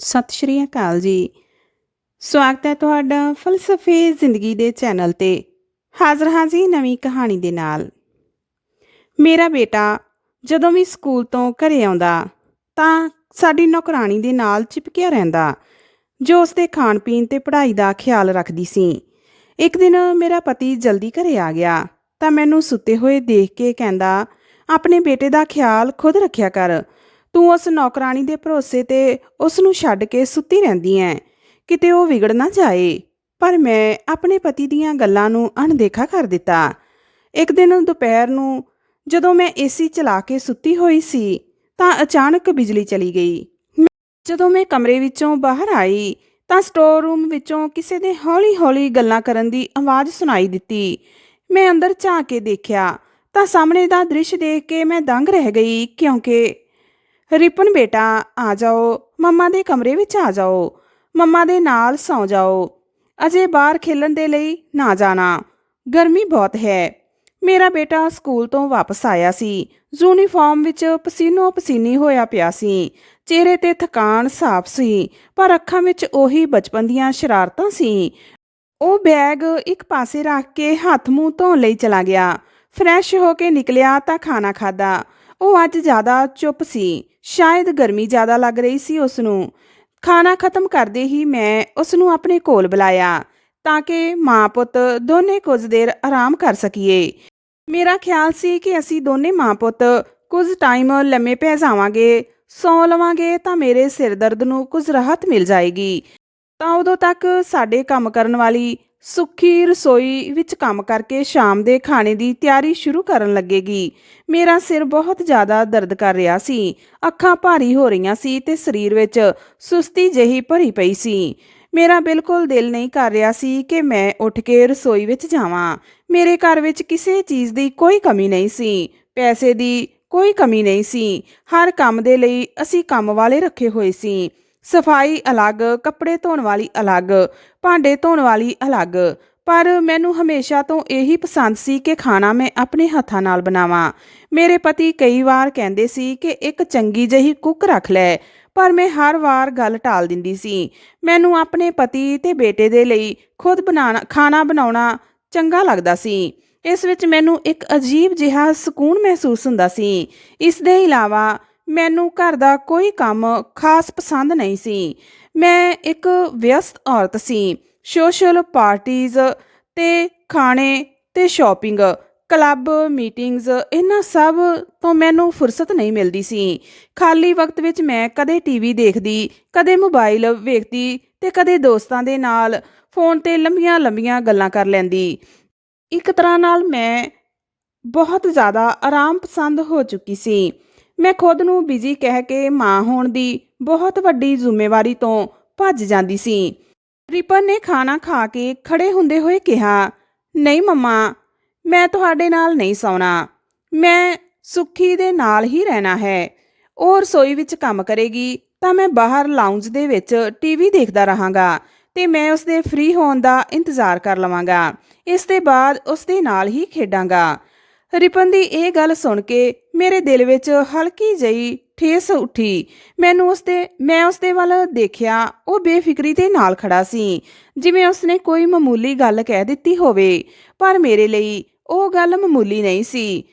ਸਤਿ ਸ਼੍ਰੀ ਅਕਾਲ ਜੀ। ਸਵਾਗਤ ਹੈ ਤੁਹਾਡਾ ਫਲਸਫੇ ਜ਼ਿੰਦਗੀ ਦੇ ਚੈਨਲ ਤੇ। ਹਾਜ਼ਰ ਹਾਂ ਜੀ ਨਵੀਂ ਕਹਾਣੀ ਦੇ ਨਾਲ। ਮੇਰਾ ਬੇਟਾ ਜਦੋਂ ਵੀ ਸਕੂਲ ਤੋਂ ਘਰੇ ਆਉਂਦਾ, ਤਾਂ ਸਾਡੀ ਨੌਕਰਾਨੀ ਦੇ ਨਾਲ ਚਿਪਕਿਆ ਰਹਿੰਦਾ, ਜੋ ਉਸਦੇ ਖਾਣ ਪੀਣ ਤੇ ਪੜ੍ਹਾਈ ਦਾ ਖਿਆਲ ਰੱਖਦੀ ਸੀ। ਇੱਕ ਦਿਨ ਮੇਰਾ ਪਤੀ ਜਲਦੀ ਘਰੇ ਆ ਗਿਆ, ਤਾਂ ਮੈਨੂੰ ਸੁੱਤੇ ਹੋਏ ਦੇਖ ਕੇ ਕਹਿੰਦਾ, ਆਪਣੇ ਬੇਟੇ ਦਾ ਖਿਆਲ ਖੁਦ ਰੱਖਿਆ ਕਰ ਤੂੰ ਉਸ ਨੌਕਰਾਨੀ ਦੇ ਭਰੋਸੇ ਤੇ ਉਸ ਨੂੰ ਛੱਡ ਕੇ ਸੁੱਤੀ ਰਹਿੰਦੀ ਐ। ਕਿਤੇ ਉਹ ਵਿਗੜ ਨਾ ਜਾਏ। ਪਰ ਮੈਂ ਆਪਣੇ ਪਤੀ ਦੀਆਂ ਗੱਲਾਂ ਨੂੰ ਅਣਦੇਖਾ ਕਰ ਦਿੱਤਾ। ਇੱਕ ਦਿਨ ਦੁਪਹਿਰ ਨੂੰ ਜਦੋਂ ਮੈਂ ਏਸੀ ਚਲਾ ਕੇ ਸੁੱਤੀ ਹੋਈ ਸੀ, ਤਾਂ ਅਚਾਨਕ ਬਿਜਲੀ ਚਲੀ ਗਈ। ਮੈਂ- ਜਦੋਂ ਮੈਂ ਕਮਰੇ ਵਿੱਚੋਂ ਬਾਹਰ ਆਈ, ਤਾਂ ਸਟੋਰ ਰੂਮ ਵਿੱਚੋਂ ਕਿਸੇ ਦੇ ਹੌਲੀ-ਹੌਲੀ ਗੱਲਾਂ ਕਰਨ ਦੀ ਆਵਾਜ਼ ਸੁਣਾਈ ਦਿੱਤੀ। ਮੈਂ ਅੰਦਰ ਝਾਕ ਕੇ ਦੇਖਿਆ, ਤਾਂ ਸਾਹਮਣੇ ਦਾ ਦ੍ਰਿਸ਼ ਦੇਖ ਕੇ ਮੈਂ ਦੰਗ ਰਹਿ ਗਈ, ਕਿਉਂਕਿ ਰਿਪਨ ਬੇਟਾ, ਆ ਜਾਓ। ਮੰਮਾ ਦੇ ਕਮਰੇ ਵਿੱਚ ਆ ਜਾਓ। ਮੰਮਾ ਦੇ ਨਾਲ ਸੌ ਜਾਓ। ਅਜੇ ਬਾਹਰ ਖੇਲਣ ਦੇ ਲਈ ਨਾ ਜਾਣਾ। ਗਰਮੀ ਬਹੁਤ ਹੈ। ਮੇਰਾ ਬੇਟਾ ਸਕੂਲ ਤੋਂ ਵਾਪਸ ਆਇਆ ਸੀ। ਯੂਨੀਫਾਰਮ ਵਿੱਚ ਪਸੀਨੋ ਪਸੀਨੀ ਹੋਇਆ ਪਿਆ ਸੀ। ਚਿਹਰੇ ਤੇ ਥਕਾਨ ਸਾਫ਼ ਸੀ, ਪਰ ਅੱਖਾਂ ਵਿੱਚ ਉਹੀ ਬਚਪਨ ਦੀਆਂ ਸ਼ਰਾਰਤਾਂ ਸੀ। ਉਹ ਬੈਗ ਇੱਕ ਪਾਸੇ ਰੱਖ ਕੇ ਹੱਥ ਮੂੰਹ ਧੋਣ ਲਈ ਚਲਾ ਗਿਆ। ਫਰੈਸ਼ ਹੋ ਕੇ ਨਿਕਲਿਆ ਤਾਂ ਖਾਣਾ ਖਾਦਾ ਉਹ ਅੱਜ ਜ਼ਿਆਦਾ ਚੁੱਪ ਸੀ। ਸ਼ਾਇਦ ਗਰਮੀ ਜ਼ਿਆਦਾ ਲੱਗ ਰਹੀ ਸੀ ਉਸ ਨੂੰ ਖਾਣਾ ਖਤਮ ਕਰਦੇ ਹੀ ਮੈਂ ਉਸ ਨੂੰ ਆਪਣੇ ਕੋਲ ਬੁਲਾਇਆ ਤਾਂ ਕਿ ਮਾਂ ਪੁੱਤ ਦੋਨੇ ਕੁਝ ਦੇਰ ਆਰਾਮ ਕਰ ਸਕੀਏ। ਮੇਰਾ ਖਿਆਲ ਸੀ ਕਿ ਅਸੀਂ ਦੋਨੇ ਮਾਂ ਪੁੱਤ ਕੁਝ ਟਾਈਮ ਲੰਮੇ ਪੈ ਜਾਵਾਂਗੇ, ਸੌ ਲਵਾਂਗੇ ਤਾਂ ਮੇਰੇ ਸਿਰ ਦਰਦ ਨੂੰ ਕੁਝ ਰਾਹਤ ਮਿਲ ਜਾਏਗੀ। ਤਾਂ ਉਦੋਂ ਤੱਕ ਸਾਡੇ ਕੰਮ ਕਰਨ ਵਾਲੀ ਸੁੱਖੀ ਰਸੋਈ ਵਿੱਚ ਕੰਮ ਕਰਕੇ ਸ਼ਾਮ ਦੇ ਖਾਣੇ ਦੀ ਤਿਆਰੀ ਸ਼ੁਰੂ ਕਰਨ ਲੱਗੇਗੀ। ਮੇਰਾ ਸਿਰ ਬਹੁਤ ਜ਼ਿਆਦਾ ਦਰਦ ਕਰ ਰਿਹਾ ਸੀ। ਅੱਖਾਂ ਭਾਰੀ ਹੋ ਰਹੀਆਂ ਸੀ ਤੇ ਸਰੀਰ ਵਿੱਚ ਸੁਸਤੀ ਜਿਹੀ ਭਰੀ ਪਈ ਸੀ। ਮੇਰਾ ਬਿਲਕੁਲ ਦਿਲ ਨਹੀਂ ਕਰ ਰਿਹਾ ਸੀ ਕਿ ਮੈਂ ਉੱਠ ਕੇ ਰਸੋਈ ਵਿੱਚ ਜਾਵਾਂ। ਮੇਰੇ ਘਰ ਵਿੱਚ ਕਿਸੇ ਚੀਜ਼ ਦੀ ਕੋਈ ਕਮੀ ਨਹੀਂ ਸੀ। ਪੈਸੇ ਦੀ ਕੋਈ ਕਮੀ ਨਹੀਂ ਸੀ। ਹਰ ਕੰਮ ਦੇ ਲਈ ਅਸੀਂ ਕੰਮ ਵਾਲੇ ਰੱਖੇ ਹੋਏ ਸੀ। ਸਫ਼ਾਈ ਅਲੱਗ, ਕੱਪੜੇ ਧੋਣ ਵਾਲੀ ਅਲੱਗ, ਭਾਂਡੇ ਧੋਣ ਵਾਲੀ ਅਲੱਗ। ਪਰ ਮੈਨੂੰ ਹਮੇਸ਼ਾ ਤੋਂ ਇਹੀ ਪਸੰਦ ਸੀ ਕਿ ਖਾਣਾ ਮੈਂ ਆਪਣੇ ਹੱਥਾਂ ਨਾਲ ਬਣਾਵਾਂ। ਮੇਰੇ ਪਤੀ ਕਈ ਵਾਰ ਕਹਿੰਦੇ ਸੀ ਕਿ ਇੱਕ ਚੰਗੀ ਜਿਹੀ ਕੁੱਕ ਰੱਖ ਲੈ, ਪਰ ਮੈਂ ਹਰ ਵਾਰ ਗੱਲ ਟਾਲ ਦਿੰਦੀ ਸੀ। ਮੈਨੂੰ ਆਪਣੇ ਪਤੀ ਤੇ ਬੇਟੇ ਦੇ ਲਈ ਖੁਦ ਬਣਾਉਣਾ ਖਾਣਾ ਬਣਾਉਣਾ ਚੰਗਾ ਲੱਗਦਾ ਸੀ। ਇਸ ਵਿੱਚ ਮੈਨੂੰ ਇੱਕ ਅਜੀਬ ਜਿਹਾ ਸਕੂਨ ਮਹਿਸੂਸ ਹੁੰਦਾ ਸੀ। ਇਸ ਦੇ ਇਲਾਵਾ ਮੈਨੂੰ ਘਰ ਦਾ ਕੋਈ ਕੰਮ ਖਾਸ ਪਸੰਦ ਨਹੀਂ ਸੀ। ਮੈਂ ਇੱਕ ਵਿਅਸਤ ਔਰਤ ਸੀ। ਸੋਸ਼ਲ ਪਾਰਟੀਆਂ ਤੇ ਖਾਣੇ ਤੇ ਸ਼ਾਪਿੰਗ, ਕਲੱਬ ਮੀਟਿੰਗਸ ਇਹਨਾਂ ਸਭ ਤੋਂ ਮੈਨੂੰ ਫੁਰਸਤ ਨਹੀਂ ਮਿਲਦੀ ਸੀ। ਖਾਲੀ ਵਕਤ ਵਿੱਚ ਮੈਂ ਕਦੇ ਟੀਵੀ ਦੇਖਦੀ, ਕਦੇ ਮੋਬਾਈਲ ਵੇਖਦੀ ਤੇ ਕਦੇ ਦੋਸਤਾਂ ਦੇ ਨਾਲ ਫੋਨ ਤੇ ਲੰਬੀਆਂ ਲੰਬੀਆਂ ਗੱਲਾਂ ਕਰ ਲੈਂਦੀ। ਇੱਕ ਤਰ੍ਹਾਂ ਨਾਲ ਮੈਂ ਬਹੁਤ ਜ਼ਿਆਦਾ ਆਰਾਮ ਪਸੰਦ ਹੋ ਚੁੱਕੀ ਸੀ। ਮੈਂ ਖੁਦ ਨੂੰ ਬਿਜ਼ੀ ਕਹਿ ਕੇ ਮਾਂ ਹੋਣ ਦੀ ਬਹੁਤ ਵੱਡੀ ਜ਼ਿੰਮੇਵਾਰੀ ਤੋਂ ਭੱਜ ਜਾਂਦੀ ਸੀ। ਰਿਪਨ ਨੇ ਖਾਣਾ ਖਾ ਕੇ ਖੜੇ ਹੁੰਦੇ ਹੋਏ ਕਿਹਾ, ਨਹੀਂ ਮੰਮਾ, ਮੈਂ ਤੁਹਾਡੇ ਨਾਲ ਨਹੀਂ ਸੌਣਾ। ਮੈਂ ਸੁੱਖੀ ਦੇ ਨਾਲ ਹੀ ਰਹਿਣਾ ਹੈ। ਉਹ ਰਸੋਈ ਵਿੱਚ ਕੰਮ ਕਰੇਗੀ ਤਾਂ ਮੈਂ ਬਾਹਰ ਲਾਉਂਜ ਦੇ ਵਿੱਚ ਟੀਵੀ ਦੇਖਦਾ ਰਹਾਂਗਾ ਤੇ ਮੈਂ ਉਸਦੇ ਫ੍ਰੀ ਹੋਣ ਦਾ ਇੰਤਜ਼ਾਰ ਕਰ ਲਵਾਂਗਾ। ਇਸ ਦੇ ਬਾਅਦ ਉਸ ਦੇ ਨਾਲ ਹੀ ਖੇਡਾਂਗਾ। ਰਿਪਨ ਦੀ ਇਹ ਗੱਲ ਸੁਣ ਕੇ ਮੇਰੇ ਦਿਲ ਵਿੱਚ ਹਲਕੀ ਜਿਹੀ ਠੇਸ ਉੱਠੀ। ਮੈਨੂੰ ਉਸਦੇ, ਮੈਂ ਉਸਦੇ ਵੱਲ ਦੇਖਿਆ, ਉਹ ਬੇਫਿਕਰੀ ਦੇ ਨਾਲ ਖੜਾ ਸੀ, ਜਿਵੇਂ ਉਸਨੇ ਕੋਈ ਮਾਮੂਲੀ ਗੱਲ ਕਹਿ ਦਿੱਤੀ ਹੋਵੇ। ਪਰ ਮੇਰੇ ਲਈ ਉਹ ਗੱਲ ਮਾਮੂਲੀ ਨਹੀਂ ਸੀ।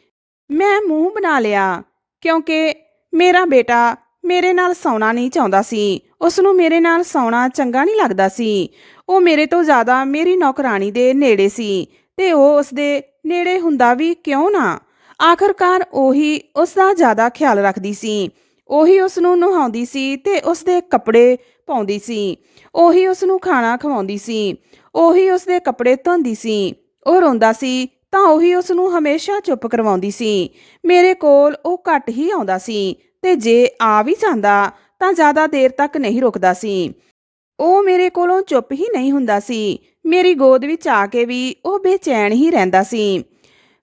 ਮੈਂ ਮੂੰਹ ਬਣਾ ਲਿਆ, ਕਿਉਂਕਿ ਮੇਰਾ ਬੇਟਾ ਮੇਰੇ ਨਾਲ ਸੌਣਾ ਨਹੀਂ ਚਾਹੁੰਦਾ ਸੀ। ਉਸ ਨੂੰ ਮੇਰੇ ਨਾਲ ਸੌਣਾ ਚੰਗਾ ਨਹੀਂ ਲੱਗਦਾ ਸੀ। ਉਹ ਮੇਰੇ ਤੋਂ ਜ਼ਿਆਦਾ ਮੇਰੀ ਨੌਕਰਾਨੀ ਦੇ ਨੇੜੇ ਸੀ ਤੇ ਉਹ ਉਸ ਦੇ ਨੇੜੇ ਹੁੰਦਾ ਵੀ ਕਿਉਂ ਨਾ? ਆਖਰਕਾਰ ਉਹੀ ਉਸ ਦਾ ਜ਼ਿਆਦਾ ਖਿਆਲ ਰੱਖਦੀ ਸੀ। ਉਹੀ ਉਸ ਨੂੰ ਨਹਾਉਂਦੀ ਸੀ ਤੇ ਉਸ ਦੇ ਕੱਪੜੇ ਪਾਉਂਦੀ ਸੀ। ਉਹੀ ਉਸ ਨੂੰ ਖਾਣਾ ਖਵਾਉਂਦੀ ਸੀ। ਉਹੀ ਉਸ ਦੇ ਕੱਪੜੇ ਧੋਂਦੀ ਸੀ। ਉਹ ਰੋਂਦਾ ਸੀ ਤਾਂ ਉਹੀ ਉਸ ਨੂੰ ਹਮੇਸ਼ਾ ਚੁੱਪ ਕਰਵਾਉਂਦੀ ਸੀ। ਮੇਰੇ ਕੋਲ ਉਹ ਘੱਟ ਹੀ ਆਉਂਦਾ ਸੀ ਤੇ ਜੇ ਆ ਵੀ ਜਾਂਦਾ ਤਾਂ ਜ਼ਿਆਦਾ ਦੇਰ ਤੱਕ ਨਹੀਂ ਰੁਕਦਾ ਸੀ। ਉਹ ਮੇਰੇ ਕੋਲੋਂ ਚੁੱਪ ਹੀ ਨਹੀਂ ਹੁੰਦਾ ਸੀ। ਮੇਰੀ ਗੋਦ ਵਿੱਚ ਆ ਕੇ ਵੀ ਉਹ ਬੇਚੈਨ ਹੀ ਰਹਿੰਦਾ ਸੀ।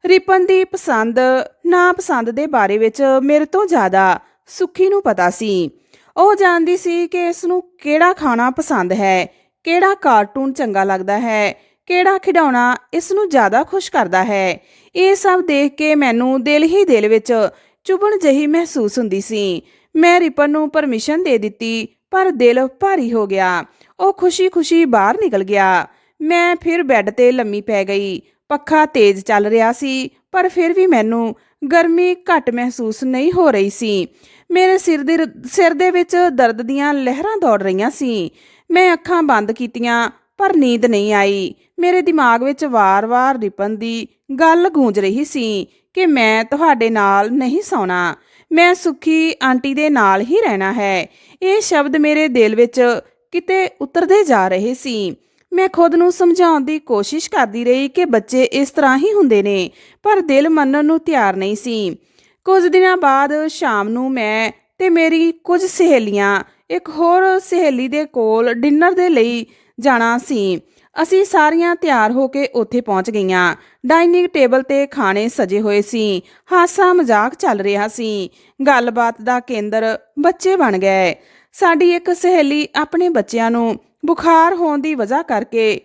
ਰਿਪਨ ਦੀ ਪਸੰਦ ਨਾ ਪਸੰਦ ਦੇ ਬਾਰੇ ਵਿੱਚ ਮੇਰੇ ਤੋਂ ਜ਼ਿਆਦਾ ਸੁੱਖੀ ਨੂੰ ਪਤਾ ਸੀ। ਉਹ ਜਾਣਦੀ ਸੀ ਕਿ ਇਸ ਨੂੰ ਕਿਹੜਾ ਖਾਣਾ ਪਸੰਦ ਹੈ, ਕਿਹੜਾ ਕਾਰਟੂਨ ਚੰਗਾ ਲੱਗਦਾ ਹੈ, ਕਿਹੜਾ ਖਿਡੌਣਾ ਇਸ ਨੂੰ ਜ਼ਿਆਦਾ ਖੁਸ਼ ਕਰਦਾ ਹੈ। ਇਹ ਸਭ ਦੇਖ ਕੇ ਮੈਨੂੰ ਦਿਲ ਹੀ ਦਿਲ ਵਿੱਚ ਚੁਭਣ ਜਹੀ ਮਹਿਸੂਸ ਹੁੰਦੀ ਸੀ। ਮੈਂ ਰਿਪਨ ਨੂੰ ਪਰਮਿਸ਼ਨ ਦੇ ਦਿੱਤੀ, ਪਰ ਦਿਲ ਭਾਰੀ ਹੋ ਗਿਆ। ਉਹ ਖੁਸ਼ੀ-ਖੁਸ਼ੀ ਬਾਹਰ ਨਿਕਲ ਗਿਆ। ਮੈਂ ਫਿਰ ਬੈੱਡ ਤੇ ਲੰਮੀ ਪੈ ਗਈ। ਪੱਖਾ ਤੇਜ਼ ਚੱਲ ਰਿਹਾ ਸੀ, ਪਰ ਫਿਰ ਵੀ ਮੈਨੂੰ ਗਰਮੀ ਘੱਟ ਮਹਿਸੂਸ ਨਹੀਂ ਹੋ ਰਹੀ ਸੀ। ਮੇਰੇ ਸਿਰ ਦੇ ਸਿਰ ਦੇ ਵਿੱਚ ਦਰਦ ਦੀਆਂ ਲਹਿਰਾਂ ਦੌੜ ਰਹੀਆਂ ਸੀ। ਮੈਂ ਅੱਖਾਂ ਬੰਦ ਕੀਤੀਆਂ, ਪਰ ਨੀਂਦ ਨਹੀਂ ਆਈ। ਮੇਰੇ ਦਿਮਾਗ ਵਿੱਚ ਵਾਰ-ਵਾਰ ਰਿਪਨ ਦੀ ਗੱਲ ਗੂੰਜ ਰਹੀ ਸੀ ਕਿ ਮੈਂ ਤੁਹਾਡੇ ਨਾਲ ਨਹੀਂ ਸੌਣਾ। ਮੈਂ ਸੁਖੀ ਆਂਟੀ ਦੇ ਨਾਲ ਹੀ ਰਹਿਣਾ ਹੈ। ਇਹ ਸ਼ਬਦ ਮੇਰੇ ਦਿਲ ਵਿੱਚ ਕਿਤੇ ਉਤਰਦੇ ਜਾ ਰਹੇ ਸੀ। ਮੈਂ ਖੁਦ ਨੂੰ ਸਮਝਾਉਣ ਦੀ ਕੋਸ਼ਿਸ਼ ਕਰਦੀ ਰਹੀ ਕਿ ਬੱਚੇ ਇਸ ਤਰ੍ਹਾਂ ਹੀ ਹੁੰਦੇ ਨੇ, ਪਰ ਦਿਲ ਮੰਨਣ ਨੂੰ ਤਿਆਰ ਨਹੀਂ ਸੀ। ਕੁਝ ਦਿਨਾਂ ਬਾਅਦ ਸ਼ਾਮ ਨੂੰ ਮੈਂ ਤੇ ਮੇਰੀ ਕੁਝ ਸਹੇਲੀਆਂ ਇੱਕ ਹੋਰ ਸਹੇਲੀ ਦੇ ਕੋਲ ਡਿਨਰ ਦੇ ਲਈ ਜਾਣਾ ਸੀ। ਅਸੀਂ ਸਾਰੀਆਂ ਤਿਆਰ ਹੋ ਕੇ ਉੱਥੇ ਪਹੁੰਚ ਗਈਆਂ। ਡਾਈਨਿੰਗ ਟੇਬਲ ਤੇ ਖਾਣੇ ਸਜੇ ਹੋਏ ਸੀ। ਹਾਸਾ ਮਜ਼ਾਕ ਚੱਲ ਰਿਹਾ ਸੀ। ਗੱਲਬਾਤ ਦਾ ਕੇਂਦਰ ਬੱਚੇ ਬਣ ਗਏ। ਸਾਡੀ ਇੱਕ ਸਹੇਲੀ ਆਪਣੇ ਬੱਚਿਆਂ ਨੂੰ ਬੁਖਾਰ ਹੋਣ ਦੀ ਵਜ੍ਹਾ ਕਰਕੇ।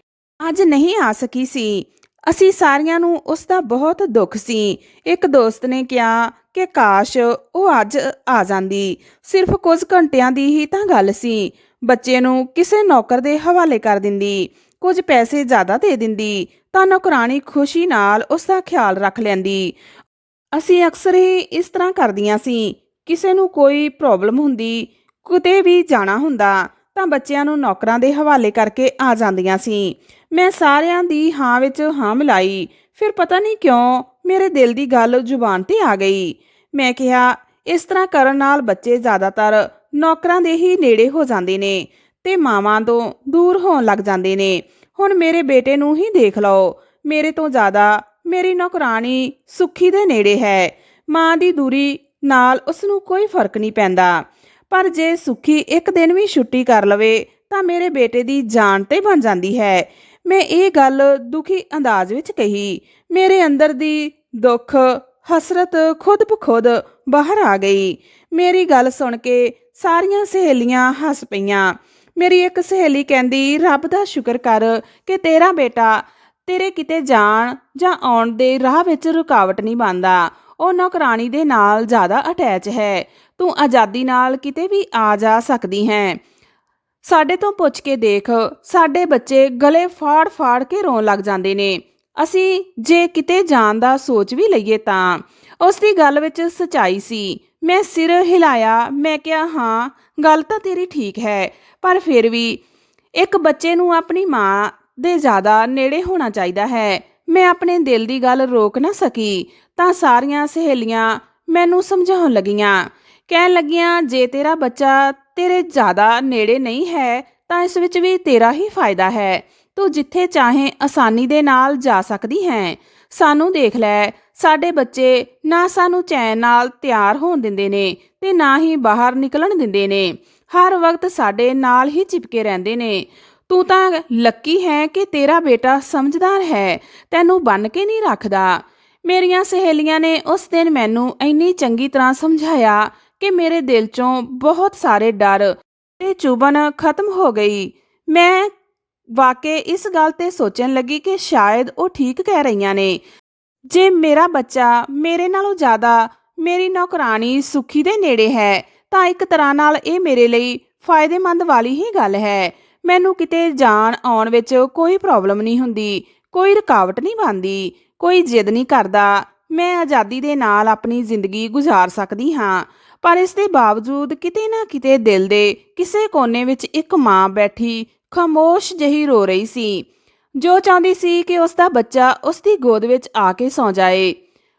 ਅੱਜ ਨਹੀਂ ਆ ਸਕੀ ਸੀ। ਅਸੀਂ ਸਾਰਿਆਂ ਨੂੰ ਉਸ ਦਾ ਬਹੁਤ ਦੁੱਖ ਸੀ। ਇੱਕ ਦੋਸਤ ਨੇ ਕਿਹਾ ਕਿ ਕਾਸ਼ ਉਹ ਅੱਜ ਆ ਜਾਂਦੀ। ਸਿਰਫ ਕੁਝ ਘੰਟਿਆਂ ਦੀ ਹੀ ਤਾਂ ਗੱਲ ਸੀ। ਬੱਚੇ ਨੂੰ ਕਿਸੇ ਨੌਕਰ ਦੇ ਹਵਾਲੇ ਕਰ ਦਿੰਦੀ। ਕੁਝ ਪੈਸੇ ਜ਼ਿਆਦਾ ਦੇ ਦਿੰਦੀ। ਤਾਂ ਨੌਕਰਾਨੀ ਖੁਸ਼ੀ ਨਾਲ ਉਸ ਦਾ ਖਿਆਲ ਰੱਖ ਲੈਂਦੀ। ਅਸੀਂ ਅਕਸਰ ਹੀ ਇਸ ਤਰ੍ਹਾਂ ਕਰਦੀਆਂ ਸੀ। ਕਿਸੇ ਨੂੰ ਕੋਈ ਪ੍ਰੋਬਲਮ ਹੁੰਦੀ, ਕਿਤੇ ਵੀ ਜਾਣਾ ਹੁੰਦਾ। ਤਾਂ ਬੱਚਿਆਂ ਨੂੰ ਨੌਕਰਾਂ ਦੇ ਹਵਾਲੇ ਕਰਕੇ ਆ ਜਾਂਦੀਆਂ ਸੀ। ਮੈਂ ਸਾਰਿਆਂ ਦੀ ਹਾਂ ਵਿੱਚ ਹਾਂ ਮਿਲਾਈ। ਫਿਰ ਪਤਾ ਨਹੀਂ ਕਿਉਂ ਮੇਰੇ ਦਿਲ ਦੀ ਗੱਲ ਜ਼ੁਬਾਨ ਤੇ ਆ ਗਈ। ਮੈਂ ਕਿਹਾ, ਇਸ ਤਰ੍ਹਾਂ ਕਰਨ ਨਾਲ ਬੱਚੇ ਜ਼ਿਆਦਾਤਰ ਨੌਕਰਾਂ ਦੇ ਹੀ ਨੇੜੇ ਹੋ ਜਾਂਦੇ ਨੇ ਤੇ ਮਾਵਾਂ ਤੋਂ ਦੂਰ ਹੋਣ ਲੱਗ ਜਾਂਦੇ ਨੇ। ਹੁਣ ਮੇਰੇ ਬੇਟੇ ਨੂੰ ਹੀ ਦੇਖ ਲਓ। ਮੇਰੇ ਤੋਂ ਜ਼ਿਆਦਾ ਮੇਰੀ ਨੌਕਰਾਨੀ ਸੁੱਖੀ ਦੇ ਨੇੜੇ ਹੈ। ਮਾਂ ਦੀ ਦੂਰੀ ਨਾਲ ਉਸ ਨੂੰ ਕੋਈ ਫ਼ਰਕ ਨਹੀਂ ਪੈਂਦਾ। ਪਰ ਜੇ ਸੁੱਖੀ ਇੱਕ ਦਿਨ ਵੀ ਛੁੱਟੀ ਕਰ ਲਵੇ, ਤਾਂ ਮੇਰੇ ਬੇਟੇ ਦੀ ਜਾਨ ਤੇ ਬਣ ਜਾਂਦੀ ਹੈ। ਮੈਂ ਇਹ ਗੱਲ ਦੁਖੀ ਅੰਦਾਜ਼ ਵਿੱਚ ਕਹੀ। ਮੇਰੇ ਅੰਦਰ ਦੀ ਦੁੱਖ, ਹਸਰਤ ਖੁਦ ਬਖੁਦ ਬਾਹਰ ਆ ਗਈ। ਮੇਰੀ ਗੱਲ ਸੁਣ ਕੇ ਸਾਰੀਆਂ ਸਹੇਲੀਆਂ ਹੱਸ ਪਈਆਂ। ਮੇਰੀ ਇੱਕ ਸਹੇਲੀ ਕਹਿੰਦੀ, ਰੱਬ ਦਾ ਸ਼ੁਕਰ ਕਰ ਕਿ ਤੇਰਾ ਬੇਟਾ ਤੇਰੇ ਕਿਤੇ ਜਾਣ ਜਾਂ ਆਉਣ ਦੇ ਰਾਹ ਵਿੱਚ ਰੁਕਾਵਟ ਨਹੀਂ ਬਣਦਾ। ਉਹ ਨੌਕਰਾਨੀ ਦੇ ਨਾਲ ਜ਼ਿਆਦਾ ਅਟੈਚ ਹੈ। ਤੂੰ ਆਜ਼ਾਦੀ ਨਾਲ ਕਿਤੇ ਵੀ ਆ ਜਾ ਸਕਦੀ ਹੈ। ਸਾਡੇ ਤੋਂ ਪੁੱਛ ਕੇ ਦੇਖ, ਸਾਡੇ ਬੱਚੇ ਗਲੇ ਫਾੜ-ਫਾੜ ਕੇ ਰੋਣ ਲੱਗ ਜਾਂਦੇ ਨੇ। ਅਸੀਂ ਜੇ ਕਿਤੇ ਜਾਣ ਦਾ ਸੋਚ ਵੀ ਲਈਏ ਤਾਂ। ਉਸ ਦੀ ਗੱਲ ਵਿੱਚ ਸਚਾਈ ਸੀ। ਮੈਂ ਸਿਰ ਹਿਲਾਇਆ, ਮੈਂ ਕਿਹਾ, ਹਾਂ, ਗੱਲ ਤਾਂ ਤੇਰੀ ਠੀਕ ਹੈ, ਪਰ ਫਿਰ ਵੀ ਇੱਕ ਬੱਚੇ ਨੂੰ ਆਪਣੀ ਮਾਂ ਦੇ ਜ਼ਿਆਦਾ ਨੇੜੇ ਹੋਣਾ ਚਾਹੀਦਾ ਹੈ। ਮੈਂ ਆਪਣੇ ਦਿਲ ਦੀ ਗੱਲ ਰੋਕ ਨਾ ਸਕੀ, ਤਾਂ ਸਾਰੀਆਂ ਸਹੇਲੀਆਂ ਮੈਨੂੰ ਸਮਝਾਉਣ ਲੱਗੀਆਂ। ਕਹਿਣ ਲੱਗੀਆਂ, ਜੇ ਤੇਰਾ ਬੱਚਾ ਤੇਰੇ ਜ਼ਿਆਦਾ ਨੇੜੇ ਨਹੀਂ ਹੈ, ਤਾਂ ਇਸ ਵਿੱਚ ਵੀ ਤੇਰਾ ਹੀ ਫਾਇਦਾ ਹੈ। ਤੂੰ ਜਿੱਥੇ ਚਾਹੇ ਆਸਾਨੀ ਦੇ ਨਾਲ ਜਾ ਸਕਦੀ ਹੈ। ਸਾਨੂੰ ਦੇਖ ਲੈ, ਸਾਡੇ ਬੱਚੇ ਨਾ ਸਾਨੂੰ ਚੈਨ ਨਾਲ ਤਿਆਰ ਹੋਣ ਦਿੰਦੇ ਨੇ ਤੇ ਨਾ ਹੀ ਬਾਹਰ ਨਿਕਲਣ ਦਿੰਦੇ ਨੇ। ਹਰ ਵਕਤ ਸਾਡੇ ਨਾਲ ਹੀ ਚਿਪਕੇ ਰਹਿੰਦੇ ਨੇ। ਤੂੰ ਤਾਂ ਲੱਕੀ ਹੈ ਕਿ ਤੇਰਾ ਬੇਟਾ ਸਮਝਦਾਰ ਹੈ, ਤੈਨੂੰ ਬੰਨ ਕੇ ਨਹੀਂ ਰੱਖਦਾ। ਮੇਰੀਆਂ ਸਹੇਲੀਆਂ ਨੇ ਉਸ ਦਿਨ ਮੈਨੂੰ ਇੰਨੀ ਚੰਗੀ ਤਰ੍ਹਾਂ ਸਮਝਾਇਆ ਕਿ ਮੇਰੇ ਦਿਲ 'ਚੋਂ ਬਹੁਤ ਸਾਰੇ ਡਰ ਤੇ ਚੁਬਨ ਖਤਮ ਹੋ ਗਈ। ਮੈਂ ਵਾਕਈ ਇਸ ਗੱਲ ਤੇ ਸੋਚਣ ਲੱਗੀ ਕਿ ਸ਼ਾਇਦ ਉਹ ਠੀਕ ਕਹਿ ਰਹੀਆਂ ਨੇ। ਜੇ ਮੇਰਾ ਬੱਚਾ ਮੇਰੇ ਨਾਲੋਂ ਜ਼ਿਆਦਾ ਮੇਰੀ ਨੌਕਰਾਨੀ ਸੁਖੀ ਦੇ ਨੇੜੇ ਹੈ, ਤਾਂ ਇੱਕ ਤਰ੍ਹਾਂ ਨਾਲ ਇਹ ਮੇਰੇ ਲਈ ਫਾਇਦੇਮੰਦ ਵਾਲੀ ਹੀ ਗੱਲ ਹੈ। ਮੈਨੂੰ ਕਿਤੇ ਜਾਣ ਆਉਣ ਵਿੱਚ ਕੋਈ ਪ੍ਰੋਬਲਮ ਨਹੀਂ ਹੁੰਦੀ, ਕੋਈ ਰੁਕਾਵਟ ਨਹੀਂ ਬਣਦੀ, ਕੋਈ ਜਿੱਦ ਨਹੀਂ ਕਰਦਾ। ਮੈਂ ਆਜ਼ਾਦੀ ਦੇ ਨਾਲ ਆਪਣੀ ਜ਼ਿੰਦਗੀ ਗੁਜ਼ਾਰ ਸਕਦੀ ਹਾਂ। ਪਰ ਇਸ ਦੇ ਬਾਵਜੂਦ ਕਿਤੇ ਨਾ ਕਿਤੇ ਦਿਲ ਦੇ ਕਿਸੇ ਕੋਨੇ ਵਿੱਚ ਇੱਕ ਮਾਂ ਬੈਠੀ ਖਾਮੋਸ਼ ਜਹੀ ਰੋ ਰਹੀ ਸੀ। ਜੋ ਚਾਹੁੰਦੀ ਸੀ ਕਿ ਉਸ ਦਾ ਬੱਚਾ ਉਸ ਦੀ ਗੋਦ ਵਿੱਚ ਆ ਕੇ ਸੌ ਜਾਏ।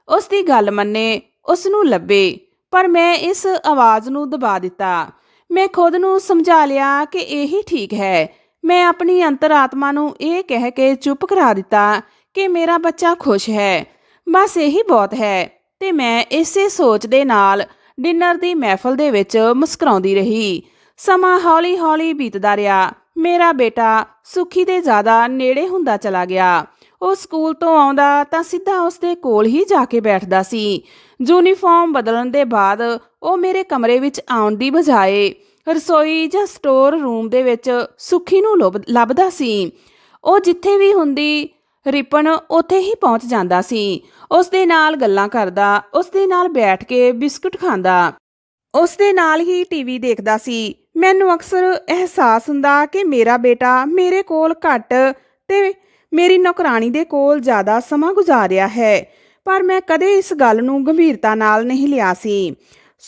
ਉਸ ਦੀ ਗੱਲ ਮੰਨੇ ਉਸ ਨੂੰ ਲੱਭੇ, ਪਰ ਮੈਂ ਇਸ ਆਵਾਜ਼ ਨੂੰ ਦਬਾ ਦਿੱਤਾ। ਮੈਂ ਖੁਦ ਨੂੰ ਸਮਝਾ ਲਿਆ ਕਿ ਇਹੀ ਠੀਕ ਹੈ। ਮੈਂ ਆਪਣੀ ਅੰਤਰਾਤਮਾ ਨੂੰ ਇਹ ਕਹਿ ਕੇ ਚੁੱਪ ਕਰਾ ਦਿੱਤਾ ਕਿ ਮੇਰਾ ਬੱਚਾ ਖੁਸ਼ ਹੈ। ਬਸ ਇਹੀ ਬਹੁਤ ਹੈ ਤੇ ਮੈਂ ਇਸੇ ਸੋਚ ਦੇ ਨਾਲ ਡਿਨਰ ਦੀ ਮਹਿਫਲ ਦੇ ਵਿੱਚ ਮੁਸਕਰਾਉਂਦੀ ਰਹੀ। ਸਮਾਂ ਹੌਲੀ-ਹੌਲੀ ਬੀਤਦਾ ਰਿਹਾ। ਮੇਰਾ ਬੇਟਾ ਸੁਖੀ ਦੇ ਜ਼ਿਆਦਾ ਨੇੜੇ ਹੁੰਦਾ ਚਲਾ ਗਿਆ। ਉਹ ਸਕੂਲ ਤੋਂ ਆਉਂਦਾ ਤਾਂ ਸਿੱਧਾ ਉਸ ਦੇ ਕੋਲ ਹੀ ਜਾ ਕੇ ਬੈਠਦਾ ਸੀ। ਯੂਨੀਫਾਰਮ ਬਦਲਣ ਦੇ ਬਾਅਦ ਉਹ ਮੇਰੇ ਕਮਰੇ ਵਿੱਚ ਆਉਣ ਦੀ ਬਜਾਏ ਰਸੋਈ ਜਾਂ ਸਟੋਰ ਰੂਮ ਦੇ ਵਿੱਚ ਸੁਖੀ ਨੂੰ ਲੱਭ- ਲੱਭਦਾ ਸੀ। ਉਹ ਜਿੱਥੇ ਵੀ ਹੁੰਦੀ ਰਿਪਨ ਉੱਥੇ ਹੀ ਪਹੁੰਚ ਜਾਂਦਾ ਸੀ। ਉਸ ਦੇ ਨਾਲ ਗੱਲਾਂ ਕਰਦਾ ਉਸ ਦੇ ਨਾਲ ਬੈਠ ਕੇ ਬਿਸਕੁਟ ਖਾਂਦਾ। ਉਸ ਦੇ ਨਾਲ ਹੀ ਟੀਵੀ ਦੇਖਦਾ ਸੀ। ਮੈਨੂੰ ਅਕਸਰ ਅਹਿਸਾਸ ਹੁੰਦਾ ਕਿ ਮੇਰਾ ਬੇਟਾ ਮੇਰੇ ਕੋਲ ਘੱਟ ਤੇ ਮੇਰੀ ਨੌਕਰਾਣੀ ਦੇ ਕੋਲ ਜ਼ਿਆਦਾ ਸਮਾਂ ਗੁਜ਼ਾਰਿਆ ਹੈ, ਪਰ ਮੈਂ ਕਦੇ ਇਸ ਗੱਲ ਨੂੰ ਗੰਭੀਰਤਾ ਨਾਲ ਨਹੀਂ ਲਿਆ ਸੀ।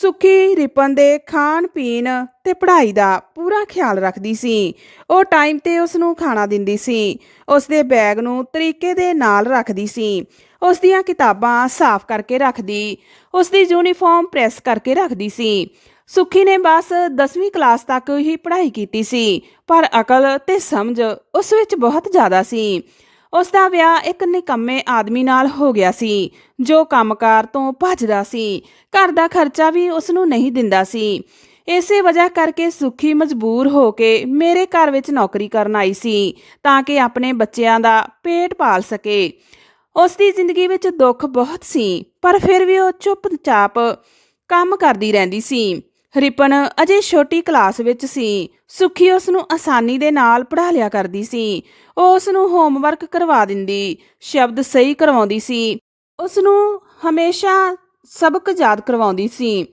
ਸੁੱਖੀ ਰਿਪਨ ਦੇ ਖਾਣ ਪੀਣ ਤੇ ਪੜ੍ਹਾਈ ਦਾ ਪੂਰਾ ਖਿਆਲ ਰੱਖਦੀ ਸੀ। ਉਹ ਟਾਈਮ ਤੇ ਉਸ ਨੂੰ ਖਾਣਾ ਦਿੰਦੀ ਸੀ। ਉਸ ਦੇ ਬੈਗ ਨੂੰ ਤਰੀਕੇ ਦੇ ਨਾਲ ਰੱਖਦੀ ਸੀ। ਉਸ ਦੀਆਂ ਕਿਤਾਬਾਂ ਸਾਫ਼ ਕਰਕੇ ਰੱਖਦੀ। ਉਸ ਦੀ ਯੂਨੀਫਾਰਮ ਪ੍ਰੈਸ ਕਰਕੇ ਰੱਖਦੀ ਸੀ। ਸੁੱਖੀ ਨੇ ਬਸ 10ਵੀਂ ਕਲਾਸ ਤੱਕ ਹੀ ਪੜ੍ਹਾਈ ਕੀਤੀ ਸੀ। ਪਰ ਅਕਲ ਤੇ ਸਮਝ ਉਸ ਵਿੱਚ ਬਹੁਤ ਜ਼ਿਆਦਾ ਸੀ। ਉਸ ਦਾ ਵਿਆਹ ਇੱਕ ਨਿਕੰਮੇ ਆਦਮੀ ਨਾਲ ਹੋ ਗਿਆ ਸੀ, ਜੋ ਕੰਮਕਾਰ ਤੋਂ ਭੱਜਦਾ ਸੀ। ਘਰ ਦਾ ਖਰਚਾ ਵੀ ਉਸ ਨੂੰ ਨਹੀਂ ਦਿੰਦਾ ਸੀ। ਇਸੇ ਵਜ੍ਹਾ ਕਰਕੇ ਸੁਖੀ ਮਜਬੂਰ ਹੋ ਕੇ ਮੇਰੇ ਘਰ ਵਿੱਚ ਨੌਕਰੀ ਕਰਨ ਆਈ ਸੀ, ਤਾਂ ਕਿ ਆਪਣੇ ਬੱਚਿਆਂ ਦਾ ਪੇਟ ਪਾਲ ਸਕੇ। ਉਸ ਦੀ ਜ਼ਿੰਦਗੀ ਵਿੱਚ ਦੁੱਖ ਬਹੁਤ ਸੀ, ਪਰ ਫਿਰ ਵੀ ਉਹ ਚੁੱਪਚਾਪ ਕੰਮ ਕਰਦੀ ਰਹਿੰਦੀ ਸੀ। ਰਿਪਨ ਅਜੇ ਛੋਟੀ ਕਲਾਸ ਵਿੱਚ ਸੀ। ਸੁਖੀ ਉਸ ਨੂੰ ਆਸਾਨੀ ਦੇ ਨਾਲ ਪੜ੍ਹਾ ਲਿਆ ਕਰਦੀ ਸੀ। ਉਹ ਉਸ ਨੂੰ ਹੋਮਵਰਕ ਕਰਵਾ ਦਿੰਦੀ, ਸ਼ਬਦ ਸਹੀ ਕਰਵਾਉਂਦੀ ਸੀ। ਉਸ ਨੂੰ ਹਮੇਸ਼ਾ ਸਬਕ ਯਾਦ ਕਰਵਾਉਂਦੀ ਸੀ।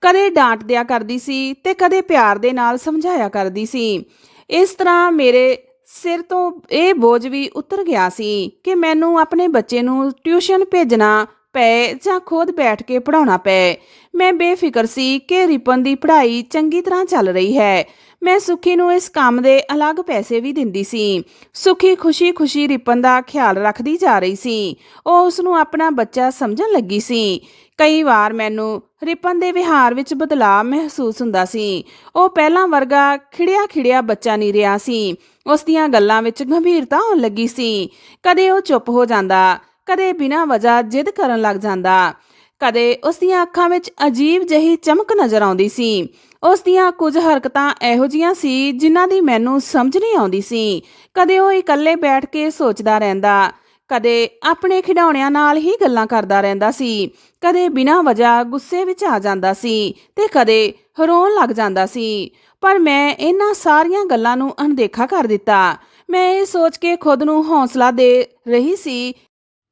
ਕਦੇ ਡਾਂਟ ਦਿਆ ਕਰਦੀ ਸੀ ਤੇ ਕਦੇ ਪਿਆਰ ਦੇ ਨਾਲ ਸਮਝਾਇਆ ਕਰਦੀ ਸੀ। ਇਸ ਤਰ੍ਹਾਂ ਮੇਰੇ ਸਿਰ ਤੋਂ ਇਹ ਬੋਝ ਵੀ ਉਤਰ ਗਿਆ ਸੀ ਕਿ ਮੈਨੂੰ ਆਪਣੇ ਬੱਚੇ ਨੂੰ ਟਿਊਸ਼ਨ ਭੇਜਣਾ ਪਏ ਜਾਂ ਖੁਦ ਬੈਠ ਕੇ ਪੜਾਉਣਾ ਪਏ। ਮੈਂ ਬੇਫਿਕਰ ਸੀ ਕਿ ਰਿਪਨ ਦੀ ਪੜ੍ਹਾਈ ਚੰਗੀ ਤਰ੍ਹਾਂ ਚੱਲ ਰਹੀ ਹੈ। ਮੈਂ ਸੁਖੀ ਨੂੰ ਇਸ ਕੰਮ ਦੇ ਅਲੱਗ ਪੈਸੇ ਵੀ ਦਿੰਦੀ ਸੀ। ਸੁਖੀ ਖੁਸ਼ੀ-ਖੁਸ਼ੀ ਰਿਪਨ ਦਾ ਖਿਆਲ ਰੱਖਦੀ ਜਾ ਰਹੀ ਸੀ। ਉਹ ਉਸ ਨੂੰ ਆਪਣਾ ਬੱਚਾ ਸਮਝਣ ਲੱਗੀ ਸੀ। ਕਈ ਵਾਰ ਮੈਨੂੰ ਰਿਪਨ ਦੇ ਵਿਹਾਰ ਵਿੱਚ ਬਦਲਾਅ ਮਹਿਸੂਸ ਹੁੰਦਾ ਸੀ। ਉਹ ਪਹਿਲਾਂ ਵਰਗਾ ਖਿੜਿਆ-ਖਿੜਿਆ ਬੱਚਾ ਨਹੀਂ ਰਿਹਾ ਸੀ। ਉਸ ਦੀਆਂ ਗੱਲਾਂ ਵਿੱਚ ਗੰਭੀਰਤਾ ਆਉਣ ਲੱਗੀ ਸੀ। ਕਦੇ ਉਹ ਚੁੱਪ ਹੋ ਜਾਂਦਾ। ਕਦੇ ਬਿਨਾਂ ਵਜ੍ਹਾ ਜਿੱਦ ਕਰਨ ਲੱਗ ਜਾਂਦਾ। ਕਦੇ ਉਸ ਦੀਆਂ ਅੱਖਾਂ ਵਿੱਚ ਅਜੀਬ ਜਿਹੀ ਚਮਕ ਨਜ਼ਰ ਆਉਂਦੀ ਸੀ। ਉਸ ਦੀਆਂ ਕੁਝ ਹਰਕਤਾਂ ਇਹੋ ਜੀਆਂ ਸੀ ਜਿਨ੍ਹਾਂ ਦੀ ਮੈਨੂੰ ਸਮਝ ਨਹੀਂ ਆਉਂਦੀ ਸੀ। ਕਦੇ ਉਹ ਇਕੱਲੇ ਬੈਠ ਕੇ ਸੋਚਦਾ ਰਹਿੰਦਾ। ਕਦੇ ਆਪਣੇ ਖਿਡੌਣਿਆਂ ਨਾਲ ਹੀ ਗੱਲਾਂ ਕਰਦਾ ਰਹਿੰਦਾ ਸੀ। ਕਦੇ ਬਿਨਾਂ ਵਜ੍ਹਾ ਗੁੱਸੇ ਵਿੱਚ ਆ ਜਾਂਦਾ ਸੀ ਤੇ ਕਦੇ ਰੋਣ ਲੱਗ ਜਾਂਦਾ ਸੀ। ਪਰ ਮੈਂ ਇਹਨਾਂ ਸਾਰੀਆਂ ਗੱਲਾਂ ਨੂੰ ਅਣਦੇਖਾ ਕਰ ਦਿੱਤਾ। ਮੈਂ ਇਹ ਸੋਚ ਕੇ ਖੁਦ ਨੂੰ ਹੌਸਲਾ ਦੇ ਰਹੀ ਸੀ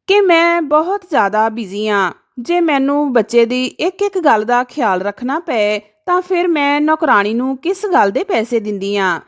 ਕਿ ਮੈਂ ਬਹੁਤ ਜ਼ਿਆਦਾ ਬਿਜ਼ੀ ਹਾਂ ਜੇ ਮੈਨੂੰ ਬੱਚੇ ਦੀ ਇੱਕ ਇੱਕ ਗੱਲ ਦਾ ਖਿਆਲ ਰੱਖਣਾ ਪਏ, ਤਾਂ ਫਿਰ ਮੈਂ ਨੌਕਰਾਨੀ ਨੂੰ ਕਿਸ ਗੱਲ ਦੇ ਪੈਸੇ ਦਿੰਦੀ ਆ?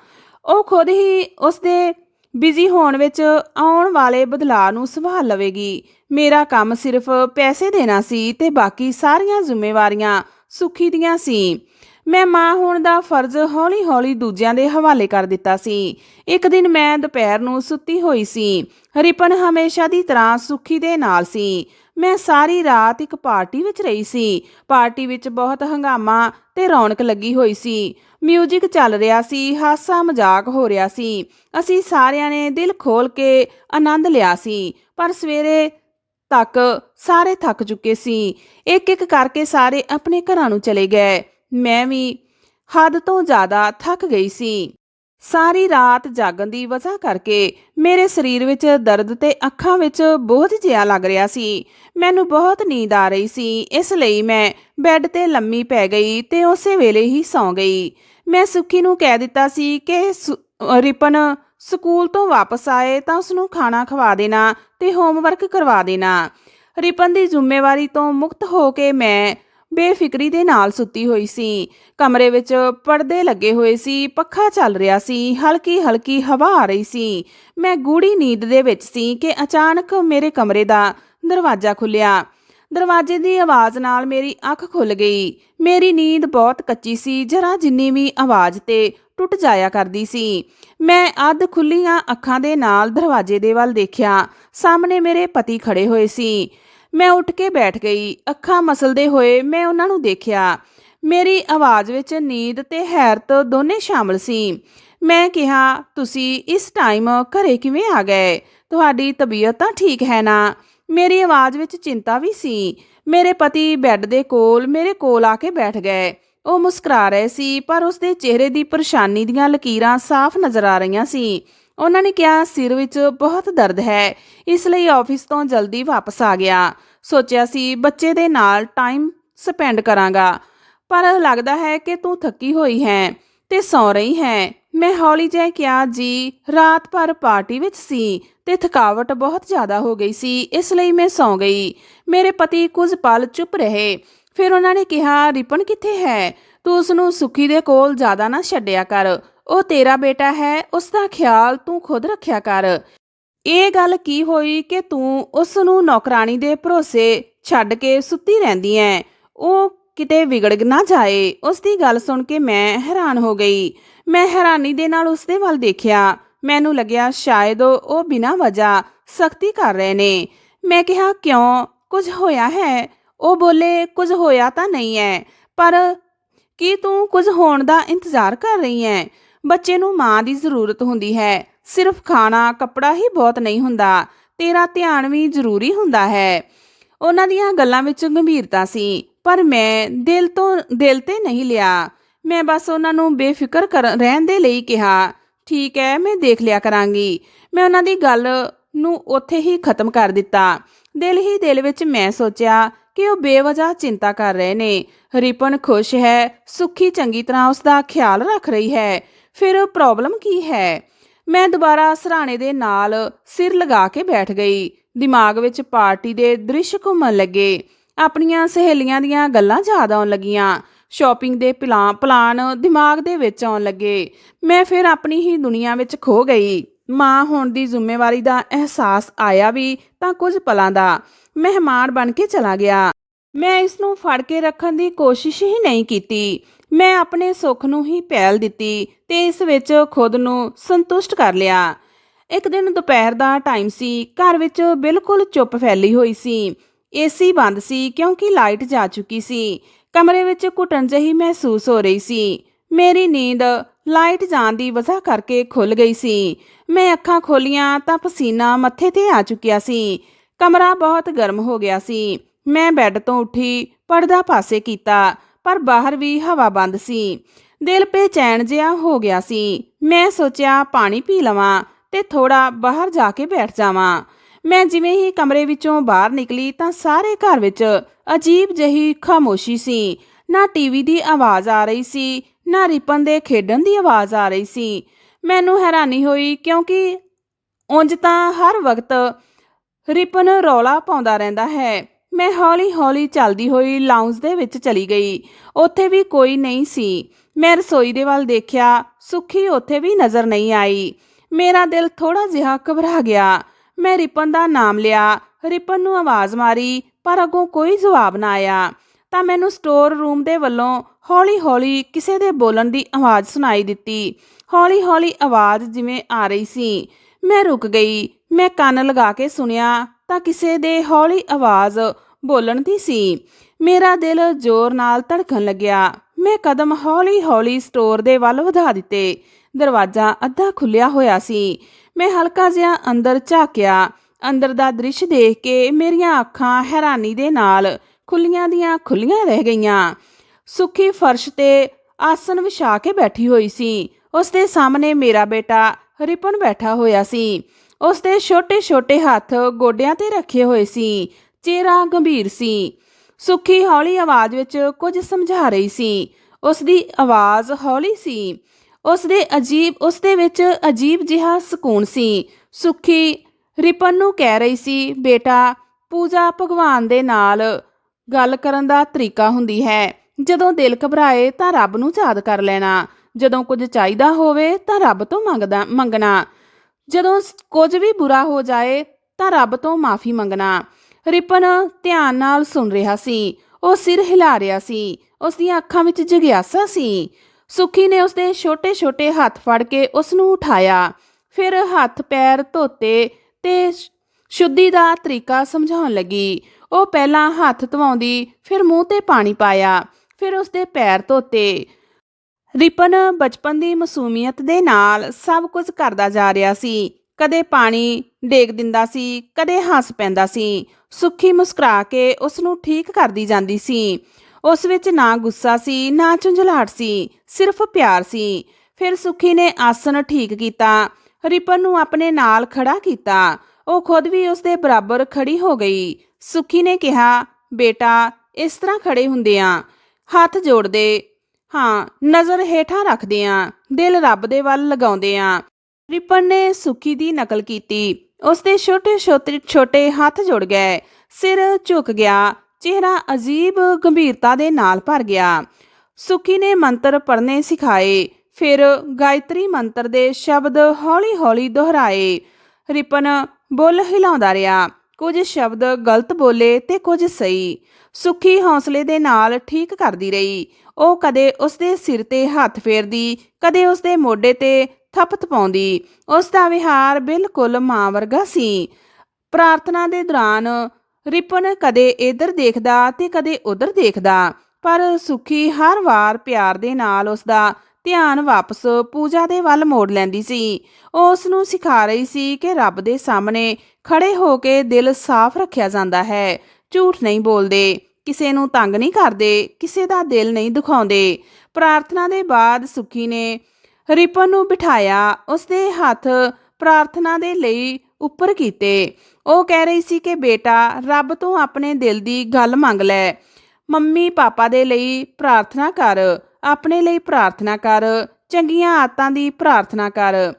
ਉਹ ਖੁਦ ਹੀ ਉਸ ਦੇ ਬਿਜ਼ੀ ਹੋਣ ਵਿੱਚ ਆਉਣ ਵਾਲੇ ਬਦਲਾਅ ਨੂੰ ਸੰਭਾਲ ਲਵੇਗੀ। ਮੇਰਾ ਕੰਮ ਸਿਰਫ ਪੈਸੇ ਦੇਣਾ ਸੀ ਤੇ ਬਾਕੀ ਸਾਰੀਆਂ ਜ਼ਿੰਮੇਵਾਰੀਆਂ ਸੁਖੀ ਦੀਆਂ ਸੀ। ਮੈਂ ਮਾਂ ਹੋਣ ਦਾ ਫਰਜ਼ ਹੌਲੀ-ਹੌਲੀ ਦੂਜਿਆਂ ਦੇ ਹਵਾਲੇ ਕਰ ਦਿੱਤਾ ਸੀ। ਇੱਕ ਦਿਨ ਮੈਂ ਦੁਪਹਿਰ ਨੂੰ ਸੁੱਤੀ ਹੋਈ ਸੀ। ਰਿਪਨ ਹਮੇਸ਼ਾ ਦੀ ਤਰ੍ਹਾਂ ਸੁਖੀ ਦੇ ਨਾਲ ਸੀ। ਮੈਂ ਸਾਰੀ ਰਾਤ ਇੱਕ ਪਾਰਟੀ ਵਿੱਚ ਰਹੀ ਸੀ। ਪਾਰਟੀ ਵਿੱਚ ਬਹੁਤ ਹੰਗਾਮਾ ਤੇ ਰੌਣਕ ਲੱਗੀ ਹੋਈ ਸੀ। ਮਿਊਜ਼ਿਕ ਚੱਲ ਰਿਹਾ ਸੀ ਹਾਸਾ ਮਜ਼ਾਕ ਹੋ ਰਿਹਾ ਸੀ। ਅਸੀਂ ਸਾਰਿਆਂ ਨੇ ਦਿਲ ਖੋਲ ਕੇ ਆਨੰਦ ਲਿਆ ਸੀ, ਪਰ ਸਵੇਰੇ ਤੱਕ ਸਾਰੇ ਥੱਕ ਚੁੱਕੇ ਸੀ। ਇੱਕ ਇੱਕ ਕਰਕੇ ਸਾਰੇ ਆਪਣੇ ਘਰਾਂ ਨੂੰ ਚਲੇ ਗਏ। ਮੈਂ ਵੀ ਹੱਦ ਤੋਂ ਜ਼ਿਆਦਾ ਥੱਕ ਗਈ ਸੀ। ਸਾਰੀ ਰਾਤ ਜਾਗਣ ਦੀ ਵਜ੍ਹਾ ਕਰਕੇ ਮੇਰੇ ਸਰੀਰ ਵਿੱਚ ਦਰਦ ਤੇ ਅੱਖਾਂ ਵਿੱਚ ਬੋਝ ਜਿਹਾ ਲੱਗ ਰਿਹਾ ਸੀ। ਮੈਨੂੰ ਬਹੁਤ ਨੀਂਦ ਆ ਰਹੀ ਸੀ, ਇਸ ਲਈ ਮੈਂ ਬੈੱਡ ਤੇ ਲੰਮੀ ਪੈ ਗਈ ਤੇ ਉਸੇ ਵੇਲੇ ਹੀ ਸੌਂ ਗਈ। ਮੈਂ ਸੁੱਖੀ ਨੂੰ ਕਹਿ ਦਿੱਤਾ ਸੀ ਕਿ ਸੁ- ਰਿਪਨ ਸਕੂਲ ਤੋਂ ਵਾਪਸ ਆਏ ਤਾਂ ਉਸ ਨੂੰ ਖਾਣਾ ਖਵਾ ਦੇਣਾ ਤੇ ਹੋਮਵਰਕ ਕਰਵਾ ਦੇਣਾ। ਰਿਪਨ ਦੀ ਜ਼ਿੰਮੇਵਾਰੀ ਤੋਂ ਮੁਕਤ ਹੋ ਕੇ ਮੈਂ ਬੇਫਿਕਰੀ ਦੇ ਨਾਲ ਸੁੱਤੀ ਹੋਈ ਸੀ। ਕਮਰੇ ਵਿੱਚ ਪਰਦੇ ਲੱਗੇ ਹੋਏ ਸੀ, ਪੱਖਾ ਚੱਲ ਰਿਹਾ ਸੀ ਹਲਕੀ ਹਲਕੀ ਹਵਾ ਆ ਰਹੀ ਸੀ। ਮੈਂ ਗੂੜੀ ਨੀਂਦ ਦੇ ਵਿੱਚ ਸੀ ਕਿ ਅਚਾਨਕ ਮੇਰੇ ਕਮਰੇ ਦਾ ਦਰਵਾਜ਼ਾ ਖੁੱਲਿਆ ਦਰਵਾਜ਼ੇ ਦੀ ਆਵਾਜ਼ ਨਾਲ ਮੇਰੀ ਅੱਖ ਖੁੱਲ ਗਈ। ਮੇਰੀ ਨੀਂਦ ਬਹੁਤ ਕੱਚੀ ਸੀ, ਜਰਾ ਜਿੰਨੀ ਵੀ ਆਵਾਜ਼ ਤੇ ਟੁੱਟ ਜਾਇਆ ਕਰਦੀ ਸੀ। ਮੈਂ ਅੱਧ ਖੁੱਲੀਆਂ ਅੱਖਾਂ ਦੇ ਨਾਲ ਦਰਵਾਜ਼ੇ ਦੇ ਵੱਲ ਦੇਖਿਆ। ਸਾਹਮਣੇ ਮੇਰੇ ਪਤੀ ਖੜੇ ਹੋਏ ਸੀ। ਮੈਂ ਉੱਠ ਕੇ ਬੈਠ ਗਈ। ਅੱਖਾਂ ਮਸਲਦੇ ਹੋਏ ਮੈਂ ਉਹਨਾਂ ਨੂੰ ਦੇਖਿਆ। ਮੇਰੀ ਆਵਾਜ਼ ਵਿੱਚ ਨੀਂਦ ਤੇ ਹੈਰਤ ਦੋਨੇ ਸ਼ਾਮਲ ਸੀ। ਮੈਂ ਕਿਹਾ, ਤੁਸੀਂ ਇਸ ਟਾਈਮ ਘਰੇ ਕਿਵੇਂ ਆ ਗਏ? ਤੁਹਾਡੀ ਤਬੀਅਤ ਤਾਂ ਠੀਕ ਹੈ ਨਾ? ਮੇਰੀ ਆਵਾਜ਼ ਵਿੱਚ ਚਿੰਤਾ ਵੀ ਸੀ। ਮੇਰੇ ਪਤੀ ਬੈੱਡ ਦੇ ਕੋਲ ਮੇਰੇ ਕੋਲ ਆ ਕੇ ਬੈਠ ਗਏ। ਉਹ ਮੁਸਕਰਾ ਰਹੇ ਸੀ, ਪਰ ਉਸ ਦੇ ਚਿਹਰੇ ਦੀ ਪਰੇਸ਼ਾਨੀ ਦੀਆਂ ਲਕੀਰਾਂ ਸਾਫ਼ ਨਜ਼ਰ ਆ ਰਹੀਆਂ ਸੀ। ਉਹਨਾਂ ਨੇ ਕਿਹਾ, ਸਿਰ ਵਿੱਚ ਬਹੁਤ ਦਰਦ ਹੈ। ਇਸ ਲਈ ਆਫਿਸ ਤੋਂ ਜਲਦੀ ਵਾਪਸ ਆ ਗਿਆ। ਸੋਚਿਆ ਸੀ, ਬੱਚੇ ਦੇ ਨਾਲ ਟਾਈਮ ਸਪੈਂਡ ਕਰਾਂਗਾ। ਪਰ ਲੱਗਦਾ ਹੈ ਕਿ ਤੂੰ ਥੱਕੀ ਹੋਈ ਹੈ ਤੇ ਸੌ ਰਹੀ ਹੈ। ਮੈਂ ਹੌਲੀ ਜਿਹਾ ਕਿਹਾ, ਜੀ, ਰਾਤ ਭਰ ਪਾਰਟੀ ਵਿੱਚ ਸੀ ਤੇ ਥਕਾਵਟ ਬਹੁਤ ਜ਼ਿਆਦਾ ਹੋ ਗਈ ਸੀ, ਇਸ ਲਈ ਮੈਂ ਸੌ ਗਈ। ਮੇਰੇ ਪਤੀ ਕੁਝ ਪਲ ਚੁੱਪ ਰਹੇ। ਫਿਰ ਉਹਨਾਂ ਨੇ ਕਿਹਾ, ਰਿਪਨ ਕਿੱਥੇ ਹੈ? ਤੂੰ ਉਸ ਨੂੰ ਸੁਖੀ ਦੇ ਕੋਲ ਜ਼ਿਆਦਾ ਨਾ ਛੱਡਿਆ ਕਰ। ਉਹ ਤੇਰਾ ਬੇਟਾ ਹੈ ਉਸ ਦਾ ਖਿਆਲ ਤੂੰ ਖੁਦ ਰੱਖਿਆ ਕਰ। ਇਹ ਗੱਲ ਕੀ ਹੋਈ ਕਿ ਤੂੰ ਉਸ ਨੂੰ ਨੌਕਰਾਨੀ ਦੇ ਭਰੋਸੇ ਛੱਡ ਕੇ ਸੁੱਤੀ ਰਹਿੰਦੀ ਐ। ਉਹ ਕਿਤੇ ਵਿਗੜ ਨਾ ਜਾਏ। ਉਸ ਦੀ ਗੱਲ ਸੁਣ ਕੇ ਮੈਂ ਹੈਰਾਨ ਹੋ ਗਈ। ਮੈਂ ਹੈਰਾਨੀ ਦੇ ਨਾਲ ਉਸ ਦੇ ਵੱਲ ਦੇਖਿਆ। ਮੈਨੂੰ ਲੱਗਿਆ ਸ਼ਾਇਦ ਉਹ ਉਹ ਬਿਨਾਂ ਵਜ੍ਹਾ ਸਖਤੀ ਕਰ ਰਹੇ ਨੇ। ਮੈਂ ਕਿਹਾ, ਕਿਉਂ? ਕੁਝ ਹੋਇਆ ਹੈ? ਉਹ ਬੋਲੇ, ਕੁਝ ਹੋਇਆ ਤਾਂ ਨਹੀਂ ਹੈ ਪਰ ਕੀ ਤੂੰ ਕੁਝ ਹੋਣ ਦਾ ਇੰਤਜ਼ਾਰ ਕਰ ਰਹੀ ਹੈ ਬੱਚੇ ਨੂੰ ਮਾਂ ਦੀ ਜ਼ਰੂਰਤ ਹੁੰਦੀ ਹੈ। ਸਿਰਫ ਖਾਣਾ, ਕੱਪੜਾ ਹੀ ਬਹੁਤ ਨਹੀਂ ਹੁੰਦਾ। ਤੇਰਾ ਧਿਆਨ ਵੀ ਜ਼ਰੂਰੀ ਹੁੰਦਾ ਹੈ। ਉਹਨਾਂ ਦੀਆਂ ਗੱਲਾਂ ਵਿੱਚ ਗੰਭੀਰਤਾ ਸੀ, ਪਰ ਮੈਂ ਦਿਲ ਤੋਂ, ਦਿਲ ਤੇ ਨਹੀਂ ਲਿਆ। ਮੈਂ ਬਸ ਉਹਨਾਂ ਨੂੰ ਬੇਫਿਕਰ ਕਰ, ਰਹਿਣ ਦੇ ਲਈ ਕਿਹਾ, ਠੀਕ ਹੈ, ਮੈਂ ਦੇਖ ਲਿਆ ਕਰਾਂਗੀ। ਮੈਂ ਉਹਨਾਂ ਦੀ ਗੱਲ ਨੂੰ ਉੱਥੇ ਹੀ ਖਤਮ ਕਰ ਦਿੱਤਾ। ਦਿਲ ਹੀ ਦਿਲ ਵਿੱਚ ਮੈਂ ਸੋਚਿਆ ਕਿ ਉਹ ਬੇਵਜ੍ਹਾ ਚਿੰਤਾ ਕਰ ਰਹੇ ਨੇ। ਰਿਪਨ ਖੁਸ਼ ਹੈ, ਸੁੱਖੀ ਚੰਗੀ ਤਰ੍ਹਾਂ ਉਸ ਦਾ ਖਿਆਲ ਰੱਖ ਰਹੀ ਹੈ। ਫਿਰ ਪ੍ਰੋਬਲਮ ਕੀ ਹੈ? ਮੈਂ ਦੁਬਾਰਾ ਸਰਾਣੇ ਦੇ ਨਾਲ ਸਿਰ ਲਗਾ ਕੇ ਬੈਠ ਗਈ। ਦਿਮਾਗ ਵਿੱਚ ਪਾਰਟੀ ਦੇ ਦ੍ਰਿਸ਼ ਘੁੰਮਣ ਲੱਗੇ। ਆਪਣੀਆਂ ਸਹੇਲੀਆਂ ਦੀਆਂ ਗੱਲਾਂ ਯਾਦ ਆਉਣ ਲੱਗੀਆਂ। ਸ਼ਾਪਿੰਗ ਦੇ ਪਲਾਂ ਪਲਾਨ ਦਿਮਾਗ ਦੇ ਵਿੱਚ ਆਉਣ ਲੱਗੇ। ਮੈਂ ਫਿਰ ਆਪਣੀ ਹੀ ਦੁਨੀਆ ਵਿੱਚ ਖੋ ਗਈ। ਮਾਂ ਹੋਣ ਦੀ ਜ਼ਿੰਮੇਵਾਰੀ ਦਾ ਅਹਿਸਾਸ ਆਇਆ ਵੀ ਤਾਂ ਕੁਝ ਪਲਾਂ ਦਾ। ਮਹਿਮਾਨ ਬਣ ਕੇ ਚਲਾ ਗਿਆ। ਮੈਂ ਇਸ ਨੂੰ ਫੜ ਕੇ ਰੱਖਣ ਦੀ ਕੋਸ਼ਿਸ਼ ਹੀ ਨਹੀਂ ਕੀਤੀ। ਮੈਂ ਆਪਣੇ ਸੁੱਖ ਨੂੰ ਹੀ ਪਹਿਲ ਦਿੱਤੀ ਤੇ ਇਸ ਵਿੱਚ ਖੁਦ ਨੂੰ ਸੰਤੁਸ਼ਟ ਕਰ ਲਿਆ। ਇੱਕ ਦਿਨ ਦੁਪਹਿਰ ਦਾ ਟਾਈਮ ਸੀ, ਘਰ ਵਿੱਚ ਬਿਲਕੁਲ ਚੁੱਪ ਫੈਲੀ ਹੋਈ ਸੀ। ਏਸੀ ਬੰਦ ਸੀ ਕਿਉਂਕਿ ਲਾਈਟ ਜਾ ਚੁੱਕੀ ਸੀ। ਕਮਰੇ ਵਿੱਚ ਘੁਟਣ ਜਿਹੀ ਮਹਿਸੂਸ ਹੋ ਰਹੀ ਸੀ। ਮੇਰੀ ਨੀਂਦ ਲਾਈਟ ਜਾਣ ਦੀ ਵਜ੍ਹਾ ਕਰਕੇ ਖੁੱਲ ਗਈ ਸੀ। ਮੈਂ ਅੱਖਾਂ ਖੋਲੀਆਂ ਤਾਂ ਪਸੀਨਾ ਮੱਥੇ ਤੇ ਆ ਚੁੱਕਿਆ ਸੀ। ਕਮਰਾ ਬਹੁਤ ਗਰਮ ਹੋ ਗਿਆ ਸੀ। ਮੈਂ ਬੈੱਡ ਤੋਂ ਉੱਠੀ, ਪਰਦਾ ਪਾਸੇ ਕੀਤਾ। ਪਰ ਬਾਹਰ ਵੀ ਹਵਾ ਬੰਦ ਸੀ। ਦਿਲ ਬੇਚੈਨ ਜਿਹਾ ਹੋ ਗਿਆ ਸੀ। ਮੈਂ ਸੋਚਿਆ, ਪਾਣੀ ਪੀ ਲਵਾਂ ਤੇ ਥੋੜਾ ਬਾਹਰ ਜਾ ਕੇ ਬੈਠ ਜਾਵਾਂ। ਮੈਂ ਜਿਵੇਂ ਹੀ ਕਮਰੇ ਵਿੱਚੋਂ ਬਾਹਰ ਨਿਕਲੀ ਤਾਂ ਸਾਰੇ ਘਰ ਵਿੱਚ ਅਜੀਬ ਜਹੀ ਖਾਮੋਸ਼ੀ ਸੀ। ਨਾ ਟੀਵੀ ਦੀ ਆਵਾਜ਼ ਆ ਰਹੀ ਸੀ, ਨਾ ਰਿਪਨ ਦੇ ਖੇਡਣ ਦੀ ਆਵਾਜ਼ ਆ ਰਹੀ ਸੀ। ਮੈਨੂੰ ਹੈਰਾਨੀ ਹੋਈ ਕਿਉਂਕਿ ਉਂਝ ਤਾਂ ਹਰ ਵਕਤ ਰਿਪਨ ਰੌਲਾ ਪਾਉਂਦਾ ਰਹਿੰਦਾ ਹੈ। ਮੈਂ ਹੌਲੀ-ਹੌਲੀ ਚੱਲਦੀ ਹੋਈ ਲਾਉਂਜ ਦੇ ਵਿੱਚ ਚਲੀ ਗਈ। ਉੱਥੇ ਵੀ ਕੋਈ ਨਹੀਂ ਸੀ। ਮੈਂ ਰਸੋਈ ਦੇ ਵੱਲ ਦੇਖਿਆ, ਸੁਖੀ ਉੱਥੇ ਵੀ ਨਜ਼ਰ ਨਹੀਂ ਆਈ। ਮੇਰਾ ਦਿਲ ਥੋੜਾ ਜਿਹਾ ਘਬਰਾ ਗਿਆ। ਮੈਂ ਰਿਪਨ ਦਾ ਨਾਮ ਲਿਆ। ਰਿਪਨ ਨੂੰ ਆਵਾਜ਼ ਮਾਰੀ, ਪਰ ਅੱਗੋਂ ਕੋਈ ਜਵਾਬ ਨਾ ਆਇਆ। ਤਾਂ ਮੈਨੂੰ ਸਟੋਰ ਰੂਮ ਦੇ ਵੱਲੋਂ ਹੌਲੀ-ਹੌਲੀ ਕਿਸੇ ਦੇ ਬੋਲਣ ਦੀ ਆਵਾਜ਼ ਸੁਣਾਈ ਦਿੱਤੀ। ਹੌਲੀ-ਹੌਲੀ ਆਵਾਜ਼ ਜਿਵੇਂ ਆ ਰਹੀ ਸੀ। ਮੈਂ ਰੁਕ ਗਈ। ਮੈਂ ਕੰਨ ਲਗਾ ਕੇ ਸੁਣਿਆ ਤਾਂ ਕਿਸੇ ਦੇ ਹੌਲੀ ਆਵਾਜ਼ ਬੋਲਣ ਦੀ ਸੀ। ਮੇਰਾ ਦਿਲ ਜ਼ੋਰ ਨਾਲ ਧੜਕਣ ਲੱਗਿਆ। ਮੈਂ ਕਦਮ ਹੌਲੀ-ਹੌਲੀ ਸਟੋਰ ਦੇ ਵੱਲ ਵਧਾ ਦਿੱਤੇ। ਦਰਵਾਜ਼ਾ ਅੱਧਾ ਖੁੱਲਿਆ ਹੋਇਆ ਸੀ। ਮੈਂ ਹਲਕਾ ਜਿਹਾ ਅੰਦਰ ਝਾਕਿਆ। ਅੰਦਰ ਦਾ ਦ੍ਰਿਸ਼ ਦੇਖ ਕੇ ਮੇਰੀਆਂ ਅੱਖਾਂ ਹੈਰਾਨੀ ਦੇ ਨਾਲ ਖੁੱਲੀਆਂ ਦੀਆਂ ਖੁੱਲੀਆਂ ਰਹਿ ਗਈਆਂ। ਸੁੱਖੀ ਫਰਸ਼ ਤੇ ਆਸਨ ਵਿਛਾ ਕੇ ਬੈਠੀ ਹੋਈ ਸੀ। ਉਸ ਦੇ ਸਾਹਮਣੇ ਮੇਰਾ ਬੇਟਾ ਰਿਪਨ ਬੈਠਾ ਹੋਇਆ ਸੀ। ਉਸ ਦੇ ਛੋਟੇ-ਛੋਟੇ ਹੱਥ ਗੋਡਿਆਂ ਤੇ ਰੱਖੇ ਹੋਏ ਸੀ। ਚਿਹਰਾ ਗੰਭੀਰ ਸੀ। ਸੁੱਖੀ ਹੌਲੀ ਆਵਾਜ਼ ਵਿੱਚ ਕੁਝ ਸਮਝਾ ਰਹੀ ਸੀ। ਉਸ ਦੀ ਆਵਾਜ਼ ਹੌਲੀ ਸੀ। ਉਸ ਦੇ ਅਜੀਬ ਉਸ ਦੇ ਵਿੱਚ ਅਜੀਬ ਜਿਹਾ ਸਕੂਨ ਸੀ। ਸੁੱਖੀ ਰਿਪਨ ਨੂੰ ਕਹਿ ਰਹੀ ਸੀ, ਬੇਟਾ, ਪੂਜਾ ਭਗਵਾਨ ਦੇ ਨਾਲ ਗੱਲ ਕਰਨ ਦਾ ਤਰੀਕਾ ਹੁੰਦੀ ਹੈ। ਜਦੋਂ ਦਿਲ ਘਬਰਾਏ ਤਾਂ ਰੱਬ ਨੂੰ ਯਾਦ ਕਰ ਲੈਣਾ। ਜਦੋਂ ਕੁਝ ਚਾਹੀਦਾ ਹੋਵੇ ਤਾਂ ਰੱਬ ਤੋਂ ਮੰਗਦਾ, ਮੰਗਣਾ। ਜਦੋਂ ਕੁਝ ਵੀ ਬੁਰਾ ਹੋ ਜਾਏ ਤਾਂ ਰੱਬ ਤੋਂ ਮਾਫੀ ਮੰਗਣਾ। ਰਿਪਨ ਧਿਆਨ ਨਾਲ ਸੁਣ ਰਿਹਾ ਸੀ। ਉਹ ਸਿਰ ਹਿਲਾ ਰਿਹਾ ਸੀ। ਉਸ ਦੀਆਂ ਅੱਖਾਂ ਵਿੱਚ ਜਗਿਆਸਾ ਸੀ। ਸੁਖੀ ਨੇ ਉਸਦੇ ਛੋਟੇ-ਛੋਟੇ ਹੱਥ ਫੜ ਕੇ ਉਸ ਨੂੰ ਉਠਾਇਆ। ਫਿਰ ਹੱਥ ਪੈਰ ਧੋਤੇ ਤੇ ਸ਼ੁੱਧੀ ਦਾ ਤਰੀਕਾ ਸਮਝਾਉਣ ਲੱਗੀ। ਉਹ ਪਹਿਲਾਂ ਹੱਥ ਧਵਾਉਂਦੀ, ਫਿਰ ਮੂੰਹ ਤੇ ਪਾਣੀ ਪਾਇਆ, ਫਿਰ ਉਸਦੇ ਪੈਰ ਧੋਤੇ। ਰਿਪਨ ਬਚਪਨ ਦੀ ਮਾਸੂਮੀਅਤ ਦੇ ਨਾਲ ਸਭ ਕੁਝ ਕਰਦਾ ਜਾ ਰਿਹਾ ਸੀ। ਕਦੇ ਪਾਣੀ ਡੇਗ ਦਿੰਦਾ ਸੀ, ਕਦੇ ਹੱਸ ਪੈਂਦਾ ਸੀ। ਸੁੱਖੀ ਮੁਸਕਰਾ ਕੇ ਉਸ ਨੂੰ ਠੀਕ ਕਰਦੀ ਜਾਂਦੀ ਸੀ। ਉਸ ਵਿੱਚ ਨਾ ਗੁੱਸਾ ਸੀ, ਨਾ ਝੁੰਝਲਾਟ ਸੀ, ਸਿਰਫ ਪਿਆਰ ਸੀ। ਫਿਰ ਸੁੱਖੀ ਨੇ ਆਸਨ ਠੀਕ ਕੀਤਾ, ਰਿਪਨ ਨੂੰ ਆਪਣੇ ਨਾਲ ਖੜਾ ਕੀਤਾ। ਉਹ ਖੁਦ ਵੀ ਉਸ ਦੇ ਬਰਾਬਰ ਖੜੀ ਹੋ ਗਈ। ਸੁੱਖੀ ਨੇ ਕਿਹਾ, ਬੇਟਾ, ਇਸ ਤਰ੍ਹਾਂ ਖੜੇ ਹੁੰਦੇ ਆ। ਹੱਥ ਜੋੜਦੇ। ਹਾਂ, ਨਜ਼ਰ ਹੇਠਾਂ ਰੱਖਦੇ ਆ। ਦਿਲ ਰੱਬ ਦੇ ਵੱਲ ਲਗਾਉਂਦੇ ਆ। ਰਿਪਨ ਨੇ ਸੁੱਖੀ ਦੀ ਨਕਲ ਕੀਤੀ। ਉਸ ਦੇ ਛੋਟੇ ਛੋਟੇ ਹੱਥ ਜੁੜ ਗਏ। ਸਿਰ ਝੁਕ ਗਿਆ। ਚਿਹਰਾ ਅਜੀਬ ਗੰਭੀਰਤਾ ਦੇ ਨਾਲ ਭਰ ਗਿਆ। ਸੁਖੀ ਨੇ ਮੰਤਰ ਪੜ੍ਹਨੇ ਸਿਖਾਏ। ਫਿਰ ਗਾਇਤਰੀ ਮੰਤਰ ਦੇ ਸ਼ਬਦ ਹੌਲੀ-ਹੌਲੀ ਦੁਹਰਾਏ। ਰਿਪਨ ਬੁੱਲ ਹਿਲਾਉਂਦਾ ਰਿਹਾ। ਕੁਝ ਸ਼ਬਦ ਗਲਤ ਬੋਲੇ ਤੇ ਕੁਝ ਸਹੀ। ਸੁਖੀ ਹੌਸਲੇ ਦੇ ਨਾਲ ਠੀਕ ਕਰਦੀ ਰਹੀ। ਉਹ ਕਦੇ ਉਸਦੇ ਸਿਰ ਤੇ ਹੱਥ ਫੇਰਦੀ, ਕਦੇ ਉਸਦੇ ਮੋਢੇ ਤੇ ਥਪਥ ਪਾਉਂਦੀ ਉਸ ਦਾ ਵਿਹਾਰ ਬਿਲਕੁਲ ਮਾਂ ਵਰਗਾ ਸੀ। ਪ੍ਰਾਰਥਨਾ ਦੇ ਦੌਰਾਨ ਰਿਪਨ ਕਦੇ ਇੱਧਰ ਦੇਖਦਾ ਤੇ ਕਦੇ ਉੱਧਰ ਦੇਖਦਾ, ਪਰ ਸੁਖੀ ਹਰ ਵਾਰ ਪਿਆਰ ਦੇ ਨਾਲ ਉਸ ਦਾ ਧਿਆਨ ਵਾਪਸ ਪੂਜਾ ਦੇ ਵੱਲ ਮੋੜ ਲੈਂਦੀ ਸੀ। ਉਹ ਉਸ ਨੂੰ ਸਿਖਾ ਰਹੀ ਸੀ ਕਿ ਰੱਬ ਦੇ ਸਾਹਮਣੇ ਖੜੇ ਹੋ ਕੇ ਦਿਲ ਸਾਫ਼ ਰੱਖਿਆ ਜਾਂਦਾ ਹੈ। ਝੂਠ ਨਹੀਂ ਬੋਲਦੇ, ਕਿਸੇ ਨੂੰ ਤੰਗ ਨਹੀਂ ਕਰਦੇ, ਕਿਸੇ ਦਾ ਦਿਲ ਨਹੀਂ ਦੁਖਾਉਂਦੇ। ਪ੍ਰਾਰਥਨਾ ਦੇ ਬਾਅਦ ਸੁਖੀ ਨੇ ਰਿਪਨ ਨੂੰ ਬਿਠਾਇਆ, ਉਸਦੇ ਹੱਥ ਪ੍ਰਾਰਥਨਾ ਦੇ ਲਈ ਉੱਪਰ ਕੀਤੇ। ਉਹ ਕਹਿ ਰਹੀ ਸੀ ਕਿ, ਬੇਟਾ, ਰੱਬ ਤੋਂ ਆਪਣੇ ਦਿਲ ਦੀ ਗੱਲ ਮੰਗ ਲੈ। ਮੰਮੀ ਪਾਪਾ ਦੇ ਲਈ ਪ੍ਰਾਰਥਨਾ ਕਰ, ਆਪਣੇ ਲਈ ਪ੍ਰਾਰਥਨਾ ਕਰ, ਚੰਗੀਆਂ ਆਤਾਂ ਦੀ ਪ੍ਰਾਰਥਨਾ ਕਰ।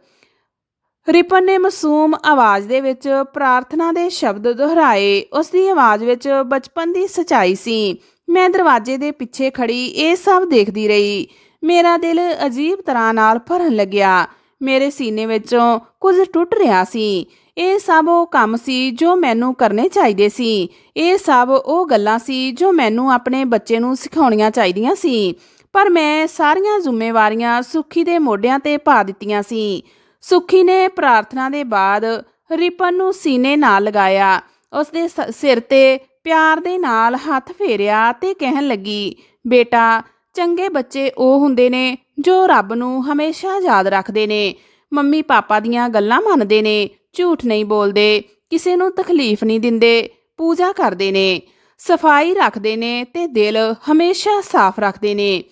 ਰਿਪਨ ਨੇ ਮਾਸੂਮ ਆਵਾਜ਼ ਦੇ ਵਿੱਚ ਪ੍ਰਾਰਥਨਾ ਦੇ ਸ਼ਬਦ ਦੁਹਰਾਏ। ਉਸ ਦੀ ਆਵਾਜ਼ ਵਿੱਚ ਬਚਪਨ ਦੀ ਸਚਾਈ ਸੀ। ਮੈਂ ਦਰਵਾਜ਼ੇ ਦੇ ਪਿੱਛੇ ਖੜੀ ਇਹ ਸਭ ਦੇਖਦੀ ਰਹੀ। ਮੇਰਾ ਦਿਲ ਅਜੀਬ ਤਰ੍ਹਾਂ ਨਾਲ ਭਰਨ ਲੱਗਿਆ। ਮੇਰੇ ਸੀਨੇ ਵਿੱਚੋਂ ਕੁਝ ਟੁੱਟ ਰਿਹਾ ਸੀ। ਇਹ ਸਭ ਉਹ ਕੰਮ ਸੀ ਜੋ ਮੈਨੂੰ ਕਰਨੇ ਚਾਹੀਦੇ ਸੀ। ਇਹ ਸਭ ਉਹ ਗੱਲਾਂ ਸੀ ਜੋ ਮੈਨੂੰ ਆਪਣੇ ਬੱਚੇ ਨੂੰ ਸਿਖਾਉਣੀਆਂ ਚਾਹੀਦੀਆਂ ਸੀ। ਪਰ ਮੈਂ ਸਾਰੀਆਂ ਜ਼ਿੰਮੇਵਾਰੀਆਂ ਸੁਖੀ ਦੇ ਮੋਢਿਆਂ ਤੇ ਪਾ ਦਿੱਤੀਆਂ ਸੀ। ਸੁਖੀ ਨੇ ਪ੍ਰਾਰਥਨਾ ਦੇ ਬਾਅਦ ਰਿਪਨ ਨੂੰ ਸੀਨੇ ਨਾਲ ਲਗਾਇਆ। ਉਸ ਦੇ ਸਿਰ ਤੇ ਪਿਆਰ ਦੇ ਨਾਲ ਹੱਥ ਫੇਰਿਆ ਤੇ ਕਹਿਣ ਲੱਗੀ, ਬੇਟਾ ਚੰਗੇ ਬੱਚੇ ਉਹ ਹੁੰਦੇ ਨੇ ਜੋ ਰੱਬ ਨੂੰ ਹਮੇਸ਼ਾ ਯਾਦ ਰੱਖਦੇ ਨੇ। ਮੰਮੀ ਪਾਪਾ ਦੀਆਂ ਗੱਲਾਂ ਮੰਨਦੇ ਨੇ, ਝੂਠ ਨਹੀਂ ਬੋਲਦੇ, ਕਿਸੇ ਨੂੰ ਤਕਲੀਫ ਨਹੀਂ ਦਿੰਦੇ, ਪੂਜਾ ਕਰਦੇ ਨੇ। ਸਫ਼ਾਈ ਰੱਖਦੇ ਨੇ ਤੇ ਦਿਲ ਹਮੇਸ਼ਾ ਸਾਫ਼ ਰੱਖਦੇ ਨੇ।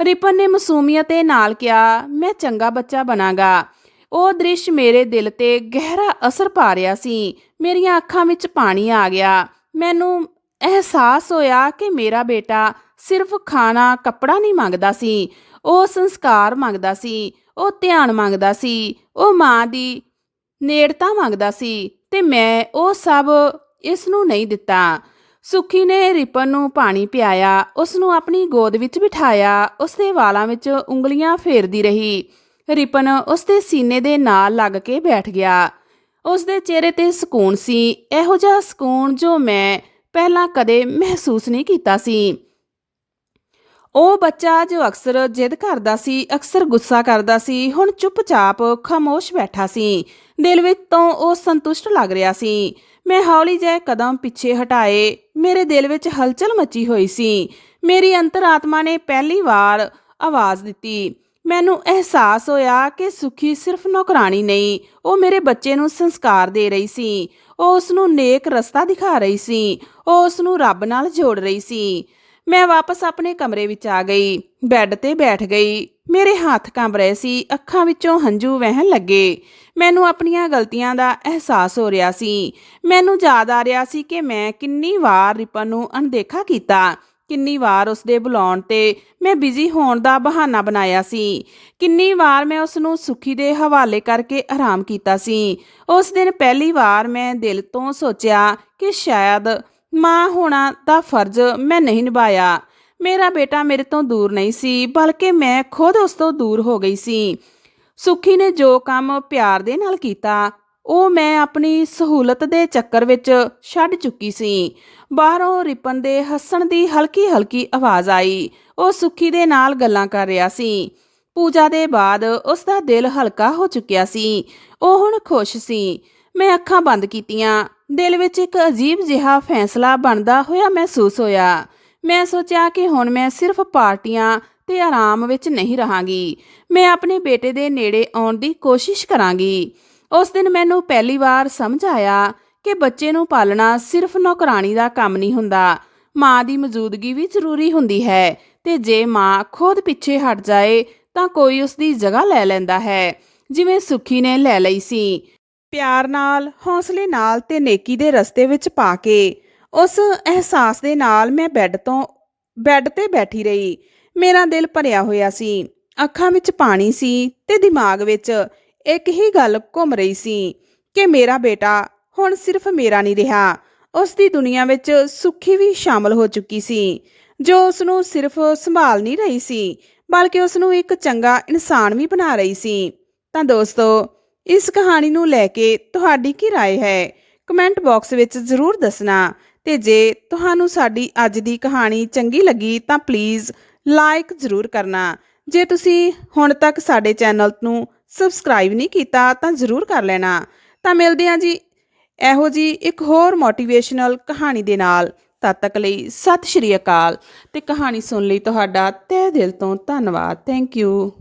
ਰਿਪਨ ਨੇ ਮਸੂਮੀਅਤ ਦੇ ਨਾਲ ਕਿਹਾ, ਮੈਂ ਚੰਗਾ ਬੱਚਾ ਬਣਾਂਗਾ। ਉਹ ਦ੍ਰਿਸ਼ ਮੇਰੇ ਦਿਲ ਤੇ ਗਹਿਰਾ ਅਸਰ ਪਾ ਰਿਹਾ ਸੀ। ਮੇਰੀਆਂ ਅੱਖਾਂ ਵਿੱਚ ਪਾਣੀ ਆ ਗਿਆ। ਮੈਨੂੰ ਅਹਿਸਾਸ ਹੋਇਆ ਕਿ ਮੇਰਾ ਬੇਟਾ ਸਿਰਫ ਖਾਣਾ, ਕੱਪੜਾ ਨਹੀਂ ਮੰਗਦਾ ਸੀ। ਉਹ ਸੰਸਕਾਰ ਮੰਗਦਾ ਸੀ, ਉਹ ਧਿਆਨ ਮੰਗਦਾ ਸੀ, ਉਹ ਮਾਂ ਦੀ ਨੇੜਤਾ ਮੰਗਦਾ ਸੀ ਤੇ ਮੈਂ ਉਹ ਸਭ ਇਸ ਨੂੰ ਨਹੀਂ ਦਿੱਤਾ। ਸੁਖੀ ਨੇ ਰਿਪਨ ਨੂੰ ਪਾਣੀ ਪਿਆਇਆ ਉਸ ਨੂੰ ਆਪਣੀ ਗੋਦ ਵਿੱਚ ਬਿਠਾਇਆ ਉਸ ਦੇ ਵਾਲਾਂ ਵਿੱਚ ਉਂਗਲੀਆਂ ਫੇਰਦੀ ਰਹੀ। ਰਿਪਨ ਉਸ ਦੇ ਸੀਨੇ ਦੇ ਨਾਲ ਲੱਗ ਕੇ ਬੈਠ ਗਿਆ। ਉਸ ਦੇ ਚਿਹਰੇ ਤੇ ਸਕੂਨ ਸੀ, ਇਹੋ ਜਿਹਾ ਸਕੂਨ ਜੋ ਮੈਂ ਪਹਿਲਾਂ ਕਦੇ ਮਹਿਸੂਸ ਨਹੀਂ ਕੀਤਾ ਸੀ। ਉਹ ਬੱਚਾ ਜੋ ਅਕਸਰ ਜਿੱਦ ਕਰਦਾ ਸੀ, ਅਕਸਰ ਗੁੱਸਾ ਕਰਦਾ ਸੀ, ਹੁਣ ਚੁੱਪਚਾਪ ਖਾਮੋਸ਼ ਬੈਠਾ ਸੀ। ਦਿਲ ਵਿੱਚ ਤੋਂ ਉਹ ਸੰਤੁਸ਼ਟ ਲੱਗ ਰਿਹਾ ਸੀ। ਮੈਂ ਹੌਲੀ ਜਿਹੇ ਕਦਮ ਪਿੱਛੇ ਹਟਾਏ। ਮੇਰੇ ਦਿਲ ਵਿੱਚ ਹਲਚਲ ਮਚੀ ਹੋਈ ਸੀ। ਮੇਰੀ ਅੰਤਰਾਤਮਾ ਨੇ ਪਹਿਲੀ ਵਾਰ ਆਵਾਜ਼ ਦਿੱਤੀ। ਮੈਨੂੰ ਅਹਿਸਾਸ ਹੋਇਆ ਕਿ ਸੁਖੀ ਸਿਰਫ ਨੌਕਰਾਨੀ ਨਹੀਂ, ਉਹ ਮੇਰੇ ਬੱਚੇ ਨੂੰ ਸੰਸਕਾਰ ਦੇ ਰਹੀ ਸੀ। ਉਹ ਉਸ ਨੂੰ ਨੇਕ ਰਸਤਾ ਦਿਖਾ ਰਹੀ ਸੀ। ਉਹ ਉਸ ਨੂੰ ਰੱਬ ਨਾਲ ਜੋੜ ਰਹੀ ਸੀ। ਮੈਂ ਵਾਪਸ ਆਪਣੇ ਕਮਰੇ ਵਿੱਚ ਆ ਗਈ। ਬੈੱਡ ਤੇ ਬੈਠ ਗਈ। ਮੇਰੇ ਹੱਥ ਕੰਬ ਰਹੇ ਸੀ। ਅੱਖਾਂ ਵਿੱਚੋਂ ਹੰਝੂ ਵਹਿਣ ਲੱਗੇ। ਮੈਨੂੰ ਆਪਣੀਆਂ ਗਲਤੀਆਂ ਦਾ ਅਹਿਸਾਸ ਹੋ ਰਿਹਾ ਸੀ। ਮੈਨੂੰ ਯਾਦ ਆ ਰਿਹਾ ਸੀ ਕਿ ਮੈਂ ਕਿੰਨੀ ਵਾਰ ਰਿਪਨ ਨੂੰ ਅਣਦੇਖਾ ਕੀਤਾ। ਕਿੰਨੀ ਵਾਰ ਉਸ ਦੇ ਬੁਲਾਉਣ ਤੇ ਮੈਂ ਬਿਜ਼ੀ ਹੋਣ ਦਾ ਬਹਾਨਾ ਬਣਾਇਆ ਸੀ। ਕਿੰਨੀ ਵਾਰ ਮੈਂ ਉਸ ਨੂੰ ਸੁਖੀ ਦੇ ਹਵਾਲੇ ਕਰਕੇ ਆਰਾਮ ਕੀਤਾ ਸੀ। ਉਸ ਦਿਨ ਪਹਿਲੀ ਵਾਰ ਮੈਂ ਦਿਲ ਤੋਂ ਸੋਚਿਆ ਕਿ ਸ਼ਾਇਦ ਮਾਂ ਹੋਣਾ ਦਾ ਫਰਜ਼ ਮੈਂ ਨਹੀਂ ਨਿਭਾਇਆ। ਮੇਰਾ ਬੇਟਾ ਮੇਰੇ ਤੋਂ ਦੂਰ ਨਹੀਂ ਸੀ, ਬਲਕਿ ਮੈਂ ਖੁਦ ਉਸ ਤੋਂ ਦੂਰ ਹੋ ਗਈ ਸੀ। ਸੁਖੀ ਨੇ ਜੋ ਕੰਮ ਪਿਆਰ ਦੇ ਨਾਲ ਕੀਤਾ ਉਹ ਮੈਂ ਆਪਣੀ ਸਹੂਲਤ ਦੇ ਚੱਕਰ ਵਿੱਚ ਛੱਡ ਚੁੱਕੀ ਸੀ। ਬਾਹਰੋਂ ਰਿਪਨ ਦੇ ਹੱਸਣ ਦੀ ਹਲਕੀ ਹਲਕੀ ਆਵਾਜ਼ ਆਈ। ਉਹ ਸੁਖੀ ਦੇ ਨਾਲ ਗੱਲਾਂ ਕਰ ਰਿਹਾ ਸੀ। ਪੂਜਾ ਦੇ ਬਾਅਦ ਉਸ ਦਾ ਦਿਲ ਹਲਕਾ ਹੋ ਚੁੱਕਿਆ ਸੀ। ਉਹ ਹੁਣ ਖੁਸ਼ ਸੀ। ਮੈਂ ਅੱਖਾਂ ਬੰਦ ਕੀਤੀਆਂ। ਦਿਲ ਵਿੱਚ ਇੱਕ ਅਜੀਬ ਜਿਹਾ ਫੈਸਲਾ ਬਣਦਾ ਹੋਇਆ ਮਹਿਸੂਸ ਹੋਇਆ। ਮੈਂ ਸੋਚਿਆ ਕਿ ਹੁਣ ਮੈਂ ਸਿਰਫ ਪਾਰਟੀਆਂ ਤੇ ਆਰਾਮ ਵਿੱਚ ਨਹੀਂ ਰਹਾਂਗੀ। ਮੈਂ ਆਪਣੇ ਬੇਟੇ ਦੇ ਨੇੜੇ ਆਉਣ ਦੀ ਕੋਸ਼ਿਸ਼ ਕਰਾਂਗੀ। ਉਸ ਦਿਨ ਮੈਨੂੰ ਪਹਿਲੀ ਵਾਰ ਸਮਝ ਆਇਆ ਕਿ ਬੱਚੇ ਨੂੰ ਪਾਲਣਾ ਸਿਰਫ ਨੌਕਰਾਨੀ ਦਾ ਕੰਮ ਨਹੀਂ ਹੁੰਦਾ। ਮਾਂ ਦੀ ਮੌਜੂਦਗੀ ਵੀ ਜ਼ਰੂਰੀ ਹੁੰਦੀ ਹੈ ਤੇ ਜੇ ਮਾਂ ਖੁਦ ਪਿੱਛੇ ਹਟ ਜਾਏ ਤਾਂ ਕੋਈ ਉਸ ਦੀ ਜਗ੍ਹਾ ਲੈ ਲੈਂਦਾ ਹੈ, ਜਿਵੇਂ ਸੁਖੀ ਨੇ ਲੈ ਲਈ ਸੀ। ਪਿਆਰ ਨਾਲ, ਹੌਸਲੇ ਨਾਲ ਤੇ ਨੇਕੀ ਦੇ ਰਸਤੇ ਵਿੱਚ ਪਾ ਕੇ, ਉਸ ਅਹਿਸਾਸ ਦੇ ਨਾਲ ਮੈਂ ਬੈੱਡ ਤੋਂ, ਬੈੱਡ ਤੇ ਬੈਠੀ ਰਹੀ। ਮੇਰਾ ਦਿਲ ਭਰਿਆ ਹੋਇਆ ਸੀ। ਅੱਖਾਂ ਵਿੱਚ ਪਾਣੀ ਸੀ ਤੇ ਦਿਮਾਗ ਵਿੱਚ ਇੱਕ ਹੀ ਗੱਲ ਘੁੰਮ ਰਹੀ ਸੀ ਕਿ ਮੇਰਾ ਬੇਟਾ ਹੁਣ ਸਿਰਫ ਮੇਰਾ ਨਹੀਂ ਰਿਹਾ ਉਸ ਦੀ ਦੁਨੀਆ ਵਿੱਚ ਸੁਖੀ ਵੀ ਸ਼ਾਮਲ ਹੋ ਚੁੱਕੀ ਸੀ ਜੋ ਉਸ ਨੂੰ ਸਿਰਫ ਸੰਭਾਲ ਨਹੀਂ ਰਹੀ ਸੀ ਬਲਕਿ ਉਸ ਨੂੰ ਇੱਕ ਚੰਗਾ ਇਨਸਾਨ ਵੀ ਬਣਾ ਰਹੀ ਸੀ ਤਾਂ ਦੋਸਤੋ ਇਸ ਕਹਾਣੀ ਨੂੰ ਲੈ ਕੇ ਤੁਹਾਡੀ ਕੀ رائے ਹੈ ਕਮੈਂਟ ਬਾਕਸ ਵਿੱਚ ਜ਼ਰੂਰ ਦੱਸਣਾ ਤੇ ਜੇ ਤੁਹਾਨੂੰ ਸਾਡੀ ਅੱਜ ਦੀ ਕਹਾਣੀ ਚੰਗੀ ਲੱਗੀ ਤਾਂ ਪਲੀਜ਼ ਲਾਈਕ ਜ਼ਰੂਰ ਕਰਨਾ ਜੇ ਤੁਸੀਂ ਹੁਣ ਤੱਕ ਸਾਡੇ ਚੈਨਲ ਨੂੰ ਸਬਸਕ੍ਰਾਈਬ ਨਹੀਂ ਕੀਤਾ ਤਾਂ ਜ਼ਰੂਰ ਕਰ ਲੈਣਾ। ਤਾਂ ਮਿਲਦੇ ਹਾਂ ਜੀ ਇਹੋ ਜੀ ਇੱਕ ਹੋਰ ਮੋਟੀਵੇਸ਼ਨਲ ਕਹਾਣੀ ਦੇ ਨਾਲ। ਤਦ ਤੱਕ ਲਈ ਸਤਿ ਸ਼੍ਰੀ ਅਕਾਲ। ਤੇ ਕਹਾਣੀ ਸੁਣ ਲਈ ਤੁਹਾਡਾ ਤਹਿ ਦਿਲ ਤੋਂ ਧੰਨਵਾਦ। Thank you